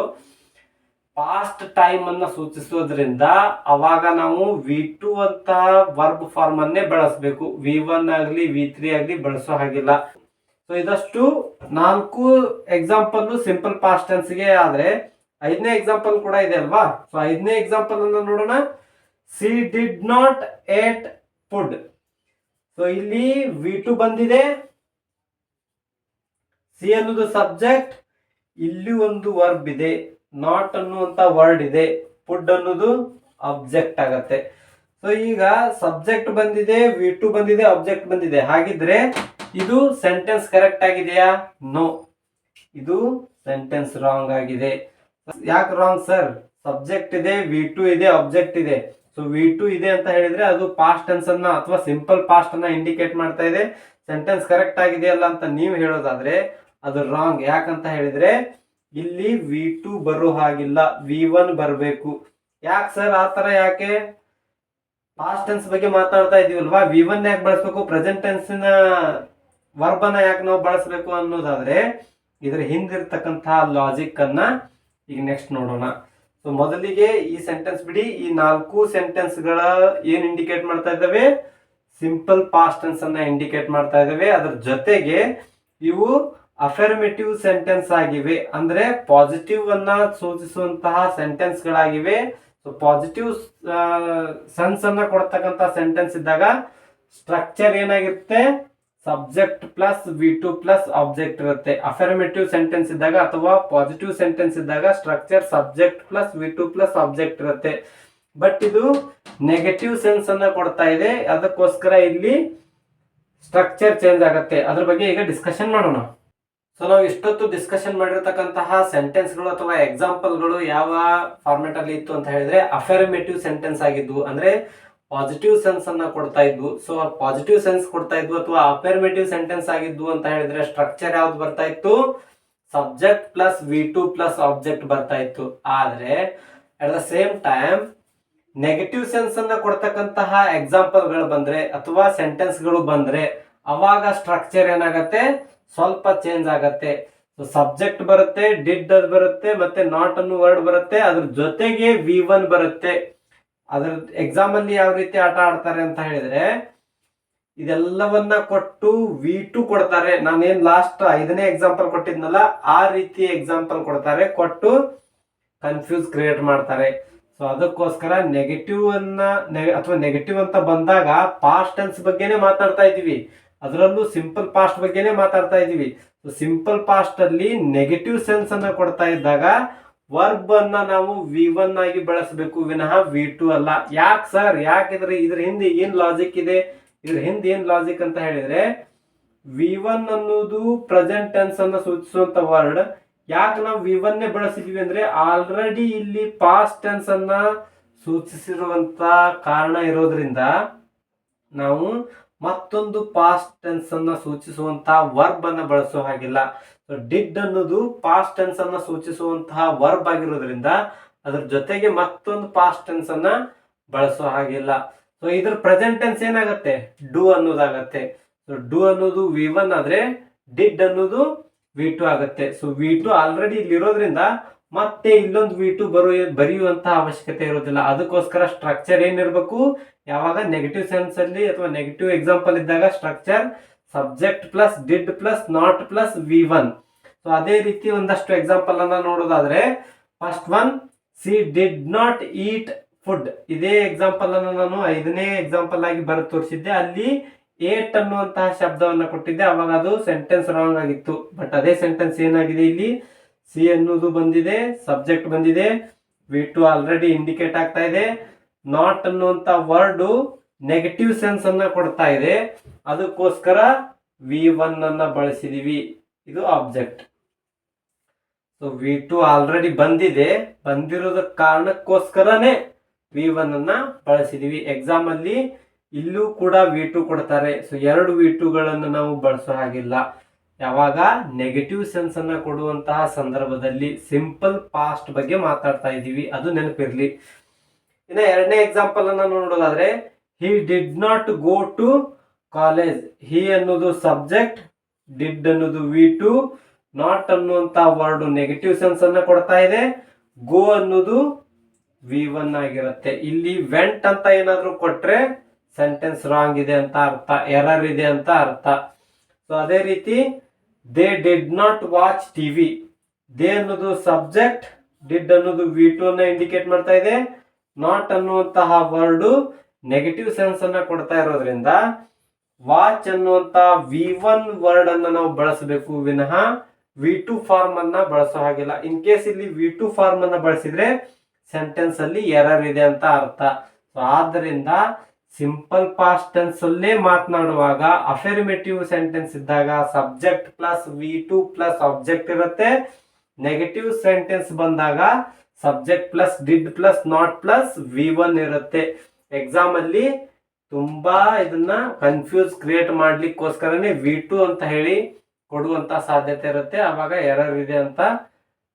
ಪಾಸ್ಟ್ ಟೈಮ್ ಅನ್ನ ಸೂಚಿಸೋದ್ರಿಂದ ಅವಾಗ ನಾವು ವಿ ಟು ಅಂತ ವರ್ಬ್ ಫಾರ್ಮ್ ಅನ್ನೇ ಬಳಸಬೇಕು. ವಿ ಒನ್ ಆಗಲಿ ವಿ ತ್ರೀ ಆಗಲಿ ಬಳಸೋ ಹಾಗಿಲ್ಲ. ಸೊ ಇದಷ್ಟು ನಾಲ್ಕು ಎಕ್ಸಾಂಪಲ್ ಸಿಂಪಲ್ ಪಾಸ್ಟ್ ಟೆನ್ಸ್ಗೆ ಆದ್ರೆ ಐದನೇ ಎಕ್ಸಾಂಪಲ್ ಕೂಡ ಇದೆ ಅಲ್ವಾ? ಸೊ ಐದನೇ ಎಕ್ಸಾಂಪಲ್ ಅನ್ನ ನೋಡೋಣ. She did not ate food so ಇಲ್ಲಿ ವಿ ಟು ಬಂದಿದೆ. ಸಿ ಅನ್ನೋದು ಸಬ್ಜೆಕ್ಟ್ ಇಲ್ಲಿ ಒಂದು ವರ್ಬ್ ಇದೆ. ನಾಟ್ ಅನ್ನುವಂತ ವರ್ಡ್ ಇದೆ. ಫುಡ್ ಅನ್ನೋದು ಅಬ್ಜೆಕ್ಟ್ ಆಗತ್ತೆ. ಸೊ ಈಗ ಸಬ್ಜೆಕ್ಟ್ ಬಂದಿದೆ ವಿ ಟು ಬಂದಿದೆ ಅಬ್ಜೆಕ್ಟ್ ಬಂದಿದೆ. ಹಾಗಿದ್ರೆ ಇದು ಸೆಂಟೆನ್ಸ್ ಕರೆಕ್ಟ್ ಆಗಿದೆಯಾ? ನೋ ಇದು ಸೆಂಟೆನ್ಸ್ ರಾಂಗ್ ಆಗಿದೆ. ಯಾಕೆ ರಾಂಗ್ ಸರ್ ಸಬ್ಜೆಕ್ಟ್ ಇದೆ ವಿ ಟು ಇದೆ ಅಬ್ಜೆಕ್ಟ್ ಇದೆ. ಸೊ ವಿ ಟು ಇದೆ ಅಂತ ಹೇಳಿದ್ರೆ ಅದು ಪಾಸ್ಟ್ ಟೆನ್ಸ್ ಅನ್ನ ಅಥವಾ ಸಿಂಪಲ್ ಪಾಸ್ಟ್ ಅನ್ನ ಇಂಡಿಕೇಟ್ ಮಾಡ್ತಾ ಇದೆ. ಸೆಂಟೆನ್ಸ್ ಕರೆಕ್ಟ್ ಆಗಿದೆಯಲ್ಲ ಅಂತ ನೀವು ಹೇಳೋದಾದ್ರೆ ಅದು ರಾಂಗ್ ಯಾಕಂತ ಹೇಳಿದ್ರೆ ಇಲ್ಲಿ ವಿ ಟು ಬರೋ ಹಾಗಿಲ್ಲ ವಿ ಒನ್ ಬರಬೇಕು. ಯಾಕೆ ಸರ್ ಆ ತರ ಯಾಕೆ? ಪಾಸ್ಟ್ ಟೆನ್ಸ್ ಬಗ್ಗೆ ಮಾತಾಡ್ತಾ ಇದೀವಲ್ವಾ? ವಿ ಒನ್ ಯಾಕೆ ಬಳಸ್ಬೇಕು? ಪ್ರೆಸೆಂಟ್ ಟೆನ್ಸಿನ ವರ್ಬನ ಯಾಕೆ ನಾವು ಬಳಸಬೇಕು ಅನ್ನೋದಾದ್ರೆ, ಇದ್ರ ಹಿಂದಿರ್ತಕ್ಕಂತಹ ಲಾಜಿಕ್ ಅನ್ನ ಈಗ ನೆಕ್ಸ್ಟ್ ನೋಡೋಣ. ಸೊ ಮೊದಲಿಗೆ ಈ ಸೆಂಟೆನ್ಸ್ ಬಿಡಿ. ಈ ನಾಲ್ಕು ಸೆಂಟೆನ್ಸ್ಗಳ ಏನ್ ಇಂಡಿಕೇಟ್ ಮಾಡ್ತಾ ಇದ್ದಾವೆ? ಸಿಂಪಲ್ ಪಾಸ್ಟ್ ಟೆನ್ಸ್ ಅನ್ನ ಇಂಡಿಕೇಟ್ ಮಾಡ್ತಾ ಇದ್ದಾವೆ. ಅದರ ಜೊತೆಗೆ ಇವು ಅಫರ್ಮೇಟಿವ್ ಸೆಂಟೆನ್ಸ್ ಆಗಿವೆ. ಅಂದ್ರೆ ಪಾಸಿಟಿವ್ ಅನ್ನ ಸೂಚಿಸುವಂತಹ ಸೆಂಟೆನ್ಸ್ ಗಳಾಗಿವೆ. ಸೊ ಪಾಸಿಟಿವ್ ಸೆನ್ಸ್ ಅನ್ನ ಕೊಡ್ತಕ್ಕಂತಹ ಸೆಂಟೆನ್ಸ್ ಇದ್ದಾಗ ಸ್ಟ್ರಕ್ಚರ್ ಏನಾಗಿರುತ್ತೆ? Subject plus V two plus object ಇರುತ್ತೆ. ಅಫರ್ಮೇಟಿವ್ ಸೆಂಟೆನ್ಸ್ ಇದ್ದಾಗ ಅಥವಾ ಪಾಸಿಟಿವ್ ಸೆಂಟೆನ್ಸ್ ಇದ್ದಾಗ structure subject plus V two plus object ಇರುತ್ತೆ. ಬಟ್ ಇದು ನೆಗೆಟಿವ್ ಸೆನ್ಸ್ ಅನ್ನ ಕೊಡ್ತಾ ಇದೆ. ಅದಕ್ಕೋಸ್ಕರ ಇಲ್ಲಿ ಸ್ಟ್ರಕ್ಚರ್ ಚೇಂಜ್ ಆಗುತ್ತೆ. ಅದ್ರ ಬಗ್ಗೆ ಈಗ ಡಿಸ್ಕಷನ್ ಮಾಡೋಣ. ಸೊ ನಾವು ಇಷ್ಟೊತ್ತು ಡಿಸ್ಕಷನ್ ಮಾಡಿರ್ತಕ್ಕಂತಹ ಸೆಂಟೆನ್ಸ್ಗಳು ಅಥವಾ ಎಕ್ಸಾಂಪಲ್ಗಳು ಯಾವ ಫಾರ್ಮೆಟ್ ಅಲ್ಲಿ ಇತ್ತು ಅಂತ ಹೇಳಿದ್ರೆ ಅಫರ್ಮೇಟಿವ್ ಸೆಂಟೆನ್ಸ್ ಆಗಿದ್ವು. ಅಂದ್ರೆ ಪಾಸಿಟಿವ್ ಸೆನ್ಸ್ ಅನ್ನ ಕೊಡ್ತಾ ಇದ್ವು. ಸೊ ಪಾಸಿಟಿವ್ ಸೆನ್ಸ್ ಕೊಡ್ತಾ ಇದ್ವು ಅಥವಾ ಅಫರ್ಮೇಟಿವ್ ಸೆಂಟೆನ್ಸ್ ಆಗಿದ್ವು ಅಂತ ಹೇಳಿದ್ರೆ ಸ್ಟ್ರಕ್ಚರ್ ಯಾವ್ದು ಬರ್ತಾ ಇತ್ತು? Subject plus V two plus object ಬರ್ತಾ ಇತ್ತು. ಆದ್ರೆ at the same time negative sense ಅನ್ನ ಕೊಡ್ತಕ್ಕಂತಹ ಎಕ್ಸಾಂಪಲ್ಗಳು ಬಂದ್ರೆ ಅಥವಾ ಸೆಂಟೆನ್ಸ್ಗಳು ಬಂದ್ರೆ, ಅವಾಗ ಸ್ಟ್ರಕ್ಚರ್ ಏನಾಗತ್ತೆ? ಸ್ವಲ್ಪ ಚೇಂಜ್ ಆಗತ್ತೆ. ಸಬ್ಜೆಕ್ಟ್ ಬರುತ್ತೆ ಡಿಡ್ ಅದು ಬರುತ್ತೆ, ಮತ್ತೆ ನಾಟ್ ಅನ್ನೋ ವರ್ಡ್ ಬರುತ್ತೆ, ಅದ್ರ ಜೊತೆಗೆ ವಿ ಒನ್ ಬರುತ್ತೆ. ಅದ್ರ ಎಕ್ಸಾಮ್ ಅಲ್ಲಿ ಯಾವ ರೀತಿ ಆಟ ಆಡ್ತಾರೆ ಅಂತ ಹೇಳಿದ್ರೆ, ಇದೆಲ್ಲವನ್ನ ಕೊಟ್ಟು ವಿ ಟು ಕೊಡ್ತಾರೆ. ನಾನೇನ್ ಲಾಸ್ಟ್ ಐದನೇ ಎಕ್ಸಾಂಪಲ್ ಕೊಟ್ಟಿದ್ನಲ್ಲ, ಆ ರೀತಿ ಎಕ್ಸಾಂಪಲ್ ಕೊಡ್ತಾರೆ. ಕೊಟ್ಟು ಕನ್ಫ್ಯೂಸ್ ಕ್ರಿಯೇಟ್ ಮಾಡ್ತಾರೆ. ಸೊ ಅದಕ್ಕೋಸ್ಕರ ನೆಗೆಟಿವ್ ಅನ್ನ ಅಥವಾ ನೆಗೆಟಿವ್ ಅಂತ ಬಂದಾಗ ಪಾಸ್ಟ್ ಟೆನ್ಸ್ ಬಗ್ಗೆನೇ ಮಾತಾಡ್ತಾ ಇದೀವಿ ಅದರಲ್ಲೂ ಸಿಂಪಲ್ ಪಾಸ್ಟ್ ಬಗ್ಗೆನೇ ಮಾತಾಡ್ತಾ ಇದೀವಿ ಸಿಂಪಲ್ ಪಾಸ್ಟ್ ಅಲ್ಲಿ ನೆಗೆಟಿವ್ ಸೆನ್ಸ್ ಅನ್ನ ಕೊಡ್ತಾ ಇದ್ದಾಗ ವರ್ಬ್ ಅನ್ನ ನಾವು ವಿ ಒನ್ ಆಗಿ ಬಳಸಬೇಕು. ವಿನಃ ವಿ ಟು ಅಲ್ಲ. ಯಾಕೆ ಸರ್ ಯಾಕಿದ್ರೆ ಇದ್ರ? ಇದ್ರ ಹಿಂದೆ ಏನ್ ಲಾಜಿಕ್ ಇದೆ? ಇದ್ರ ಹಿಂದೆ ಏನ್ ಲಾಜಿಕ್ ಅಂತ ಹೇಳಿದ್ರೆ ವಿ ಒನ್ ಅನ್ನೋದು ಪ್ರೆಸೆಂಟ್ ಟೆನ್ಸ್ ಅನ್ನ ಸೂಚಿಸುವಂತ ವರ್ಡ್ ಯಾಕೆ ನಾವು ವಿ ಒನ್ನೇ ಬಳಸಿದೀವಿ ಅಂದ್ರೆ ಆಲ್ರೆಡಿ ಇಲ್ಲಿ ಪಾಸ್ಟ್ ಟೆನ್ಸ್ ಅನ್ನ ಸೂಚಿಸಿರುವಂತ ಕಾರಣ ಇರೋದ್ರಿಂದ ನಾವು ಮತ್ತೊಂದು ಪಾಸ್ಟ್ ಟೆನ್ಸ್ ಅನ್ನ ಸೂಚಿಸುವಂತಹ ವರ್ಬ್ ಅನ್ನ ಬಳಸೋ ಹಾಗಿಲ್ಲ. ಡಿಡ್ ಅನ್ನೋದು ಪಾಸ್ಟ್ ಟೆನ್ಸ್ ಅನ್ನ ಸೂಚಿಸುವಂತಹ ವರ್ಬ್ ಆಗಿರೋದ್ರಿಂದ ಅದ್ರ ಜೊತೆಗೆ ಮತ್ತೊಂದು ಪಾಸ್ಟ್ ಟೆನ್ಸ್ ಅನ್ನ ಬಳಸೋ ಹಾಗಿಲ್ಲ. ಸೊ ಇದ್ರ ಪ್ರೆಸೆಂಟ್ ಟೆನ್ಸ್ ಏನಾಗುತ್ತೆ? ಡೂ ಅನ್ನೋದಾಗತ್ತೆ. ಸೊ ಡೂ ಅನ್ನೋದು ವಿ ಒನ್ ಆದ್ರೆ ಡಿಡ್ ಅನ್ನೋದು ವಿ ಟು ಆಗುತ್ತೆ. ಸೊ ವಿ ಟು ಆಲ್ರೆಡಿ ಇಲ್ಲಿ ಇರೋದ್ರಿಂದ ಮತ್ತೆ ಇಲ್ಲೊಂದು ವಿ ಟು ಬರೋ ಬರೆಯುವಂತಹ ಅವಶ್ಯಕತೆ ಇರೋದಿಲ್ಲ. ಅದಕ್ಕೋಸ್ಕರ ಸ್ಟ್ರಕ್ಚರ್ ಏನಿರಬೇಕು? ಯಾವಾಗ ನೆಗೆಟಿವ್ ಸೆನ್ಸ್ ಅಲ್ಲಿ ಅಥವಾ ನೆಗೆಟಿವ್ ಎಕ್ಸಾಂಪಲ್ ಇದ್ದಾಗ structure subject plus did plus not plus V one so ಅದೇ ರೀತಿ ಒಂದಷ್ಟು ಎಕ್ಸಾಂಪಲ್ ಅನ್ನ ನೋಡೋದಾದ್ರೆ first one she did not eat food ಇದೇ ಎಕ್ಸಾಂಪಲ್ ಅನ್ನು ನಾನು ಐದನೇ ಎಕ್ಸಾಂಪಲ್ ಆಗಿ ಬರ, ತೋರಿಸಿದ್ದೆ. ಅಲ್ಲಿ ಏಟ್ ಅನ್ನುವಂತಹ ಶಬ್ದವನ್ನ ಕೊಟ್ಟಿದ್ದೆ. ಅವಾಗ ಅದು ಸೆಂಟೆನ್ಸ್ ರಾಂಗ್ ಆಗಿತ್ತು. ಬಟ್ ಅದೇ ಸೆಂಟೆನ್ಸ್ ಏನಾಗಿದೆ ಇಲ್ಲಿ? ಸಿ ಅನ್ನೋದು ಬಂದಿದೆ ಸಬ್ಜೆಕ್ಟ್ ಬಂದಿದೆ. ವಿ ಟು ಆಲ್ರೆಡಿ ಇಂಡಿಕೇಟ್ ಆಗ್ತಾ ಇದೆ. ನಾಟ್ ಅನ್ನುವಂತ ವರ್ಡ್ ನೆಗೆಟಿವ್ ಸೆನ್ಸ್ ಅನ್ನ ಕೊಡ್ತಾ ಇದೆ. ಅದಕ್ಕೋಸ್ಕರ ವಿ ಒನ್ ಅನ್ನ ಬಳಸಿದೀವಿ. ಇದು object so V two already ಬಂದಿದೆ. ಬಂದಿರೋದ ಕಾರಣಕ್ಕೋಸ್ಕರನೇ ವಿ ಒನ್ ಅನ್ನ ಬಳಸಿದೀವಿ. ಎಕ್ಸಾಮ್ ಅಲ್ಲಿ ಇಲ್ಲೂ ಕೂಡ ವಿ ಟು ಕೊಡ್ತಾರೆ. ಸೊ ಎರಡು ವಿ ಟುಗಳನ್ನು ನಾವು ಬಳಸೋ ಹಾಗಿಲ್ಲ. ಯಾವಾಗ ನೆಗೆಟಿವ್ ಸೆನ್ಸ್ ಅನ್ನ ಕೊಡುವಂತಹ ಸಂದರ್ಭದಲ್ಲಿ ಸಿಂಪಲ್ ಪಾಸ್ಟ್ ಬಗ್ಗೆ ಮಾತಾಡ್ತಾ ಇದ್ದೀವಿ, ಅದು ನೆನಪಿರ್ಲಿ. ಇನ್ನು ಎರಡನೇ ಎಕ್ಸಾಂಪಲ್ ಅನ್ನ ನೋಡೋದಾದ್ರೆ he did not go to college he ಅನ್ನೋದು ಸಬ್ಜೆಕ್ಟ್ ಡಿಡ್ ಅನ್ನೋದು ವಿ ಟು ನಾಟ್ ಅನ್ನುವಂತ ವರ್ಡ್ ನೆಗೆಟಿವ್ ಸೆನ್ಸ್ ಅನ್ನ ಕೊಡ್ತಾ ಇದೆ. ಗೋ ಅನ್ನೋದು ವಿ ಒನ್ ಆಗಿರುತ್ತೆ. ಇಲ್ಲಿ ವೆಂಟ್ ಅಂತ ಏನಾದರೂ ಕೊಟ್ರೆ ಸೆಂಟೆನ್ಸ್ ರಾಂಗ್ ಇದೆ ಅಂತ ಅರ್ಥ ಎರರ್ ಇದೆ ಅಂತ ಅರ್ಥ. ಸೊ ಅದೇ ರೀತಿ they did not watch TV they ಅನ್ನೋದು ಸಬ್ಜೆಕ್ಟ್ ಡಿಡ್ ಅನ್ನೋದು ವಿ ಟು ಅನ್ನ ಇಂಡಿಕೇಟ್ ಮಾಡ್ತಾ ಇದೆ. ನಾಟ್ ಅನ್ನುವಂತಹ ವರ್ಡು ನೆಗೆಟಿವ್ ಸೆನ್ಸ್ ಅನ್ನ ಕೊಡ್ತಾ ಇರೋದ್ರಿಂದ ವಾಚ್ ಅನ್ನುವಂತ ವಿ ಒನ್ ವರ್ಡ್ ಅನ್ನ ನಾವು ಬಳಸಬೇಕು. ವಿನಃ ವಿ ಟು ಫಾರ್ಮ್ ಅನ್ನ ಬಳಸೋ ಹಾಗಿಲ್ಲ. ಇನ್ ಕೇಸ್ ಇಲ್ಲಿ ವಿ ಟು ಫಾರ್ಮ್ ಅನ್ನ ಬಳಸಿದ್ರೆ ಸೆಂಟೆನ್ಸ್ ಅಲ್ಲಿ ಎರರ್ ಇದೆ ಅಂತ ಅರ್ಥ. ಸೊ ಆದ್ದರಿಂದ ಸಿಂಪಲ್ ಪಾಸ್ಟ್ ಟೆನ್ಸ್ ಅಲ್ಲೇ ಮಾತನಾಡುವಾಗ ಅಫರ್ಮೇಟಿವ್ ಸೆಂಟೆನ್ಸ್ ಇದ್ದಾಗ subject plus V two plus object ಇರುತ್ತೆ. ನೆಗೆಟಿವ್ ಸೆಂಟೆನ್ಸ್ ಬಂದಾಗ subject plus did plus not plus V one ಇರುತ್ತೆ. ಎಕ್ಸಾಮ್ ಅಲ್ಲಿ ತುಂಬಾ ಇದನ್ನ ಕನ್ಫ್ಯೂಸ್ ಕ್ರಿಯೇಟ್ ಮಾಡ್ಲಿಕ್ಕೋಸ್ಕರನೇ ವಿ ಟು ಅಂತ ಹೇಳಿ ಕೊಡುವಂತ ಸಾಧ್ಯತೆ ಇರುತ್ತೆ. ಅವಾಗ ಎರರ್ ಇದೆ ಅಂತ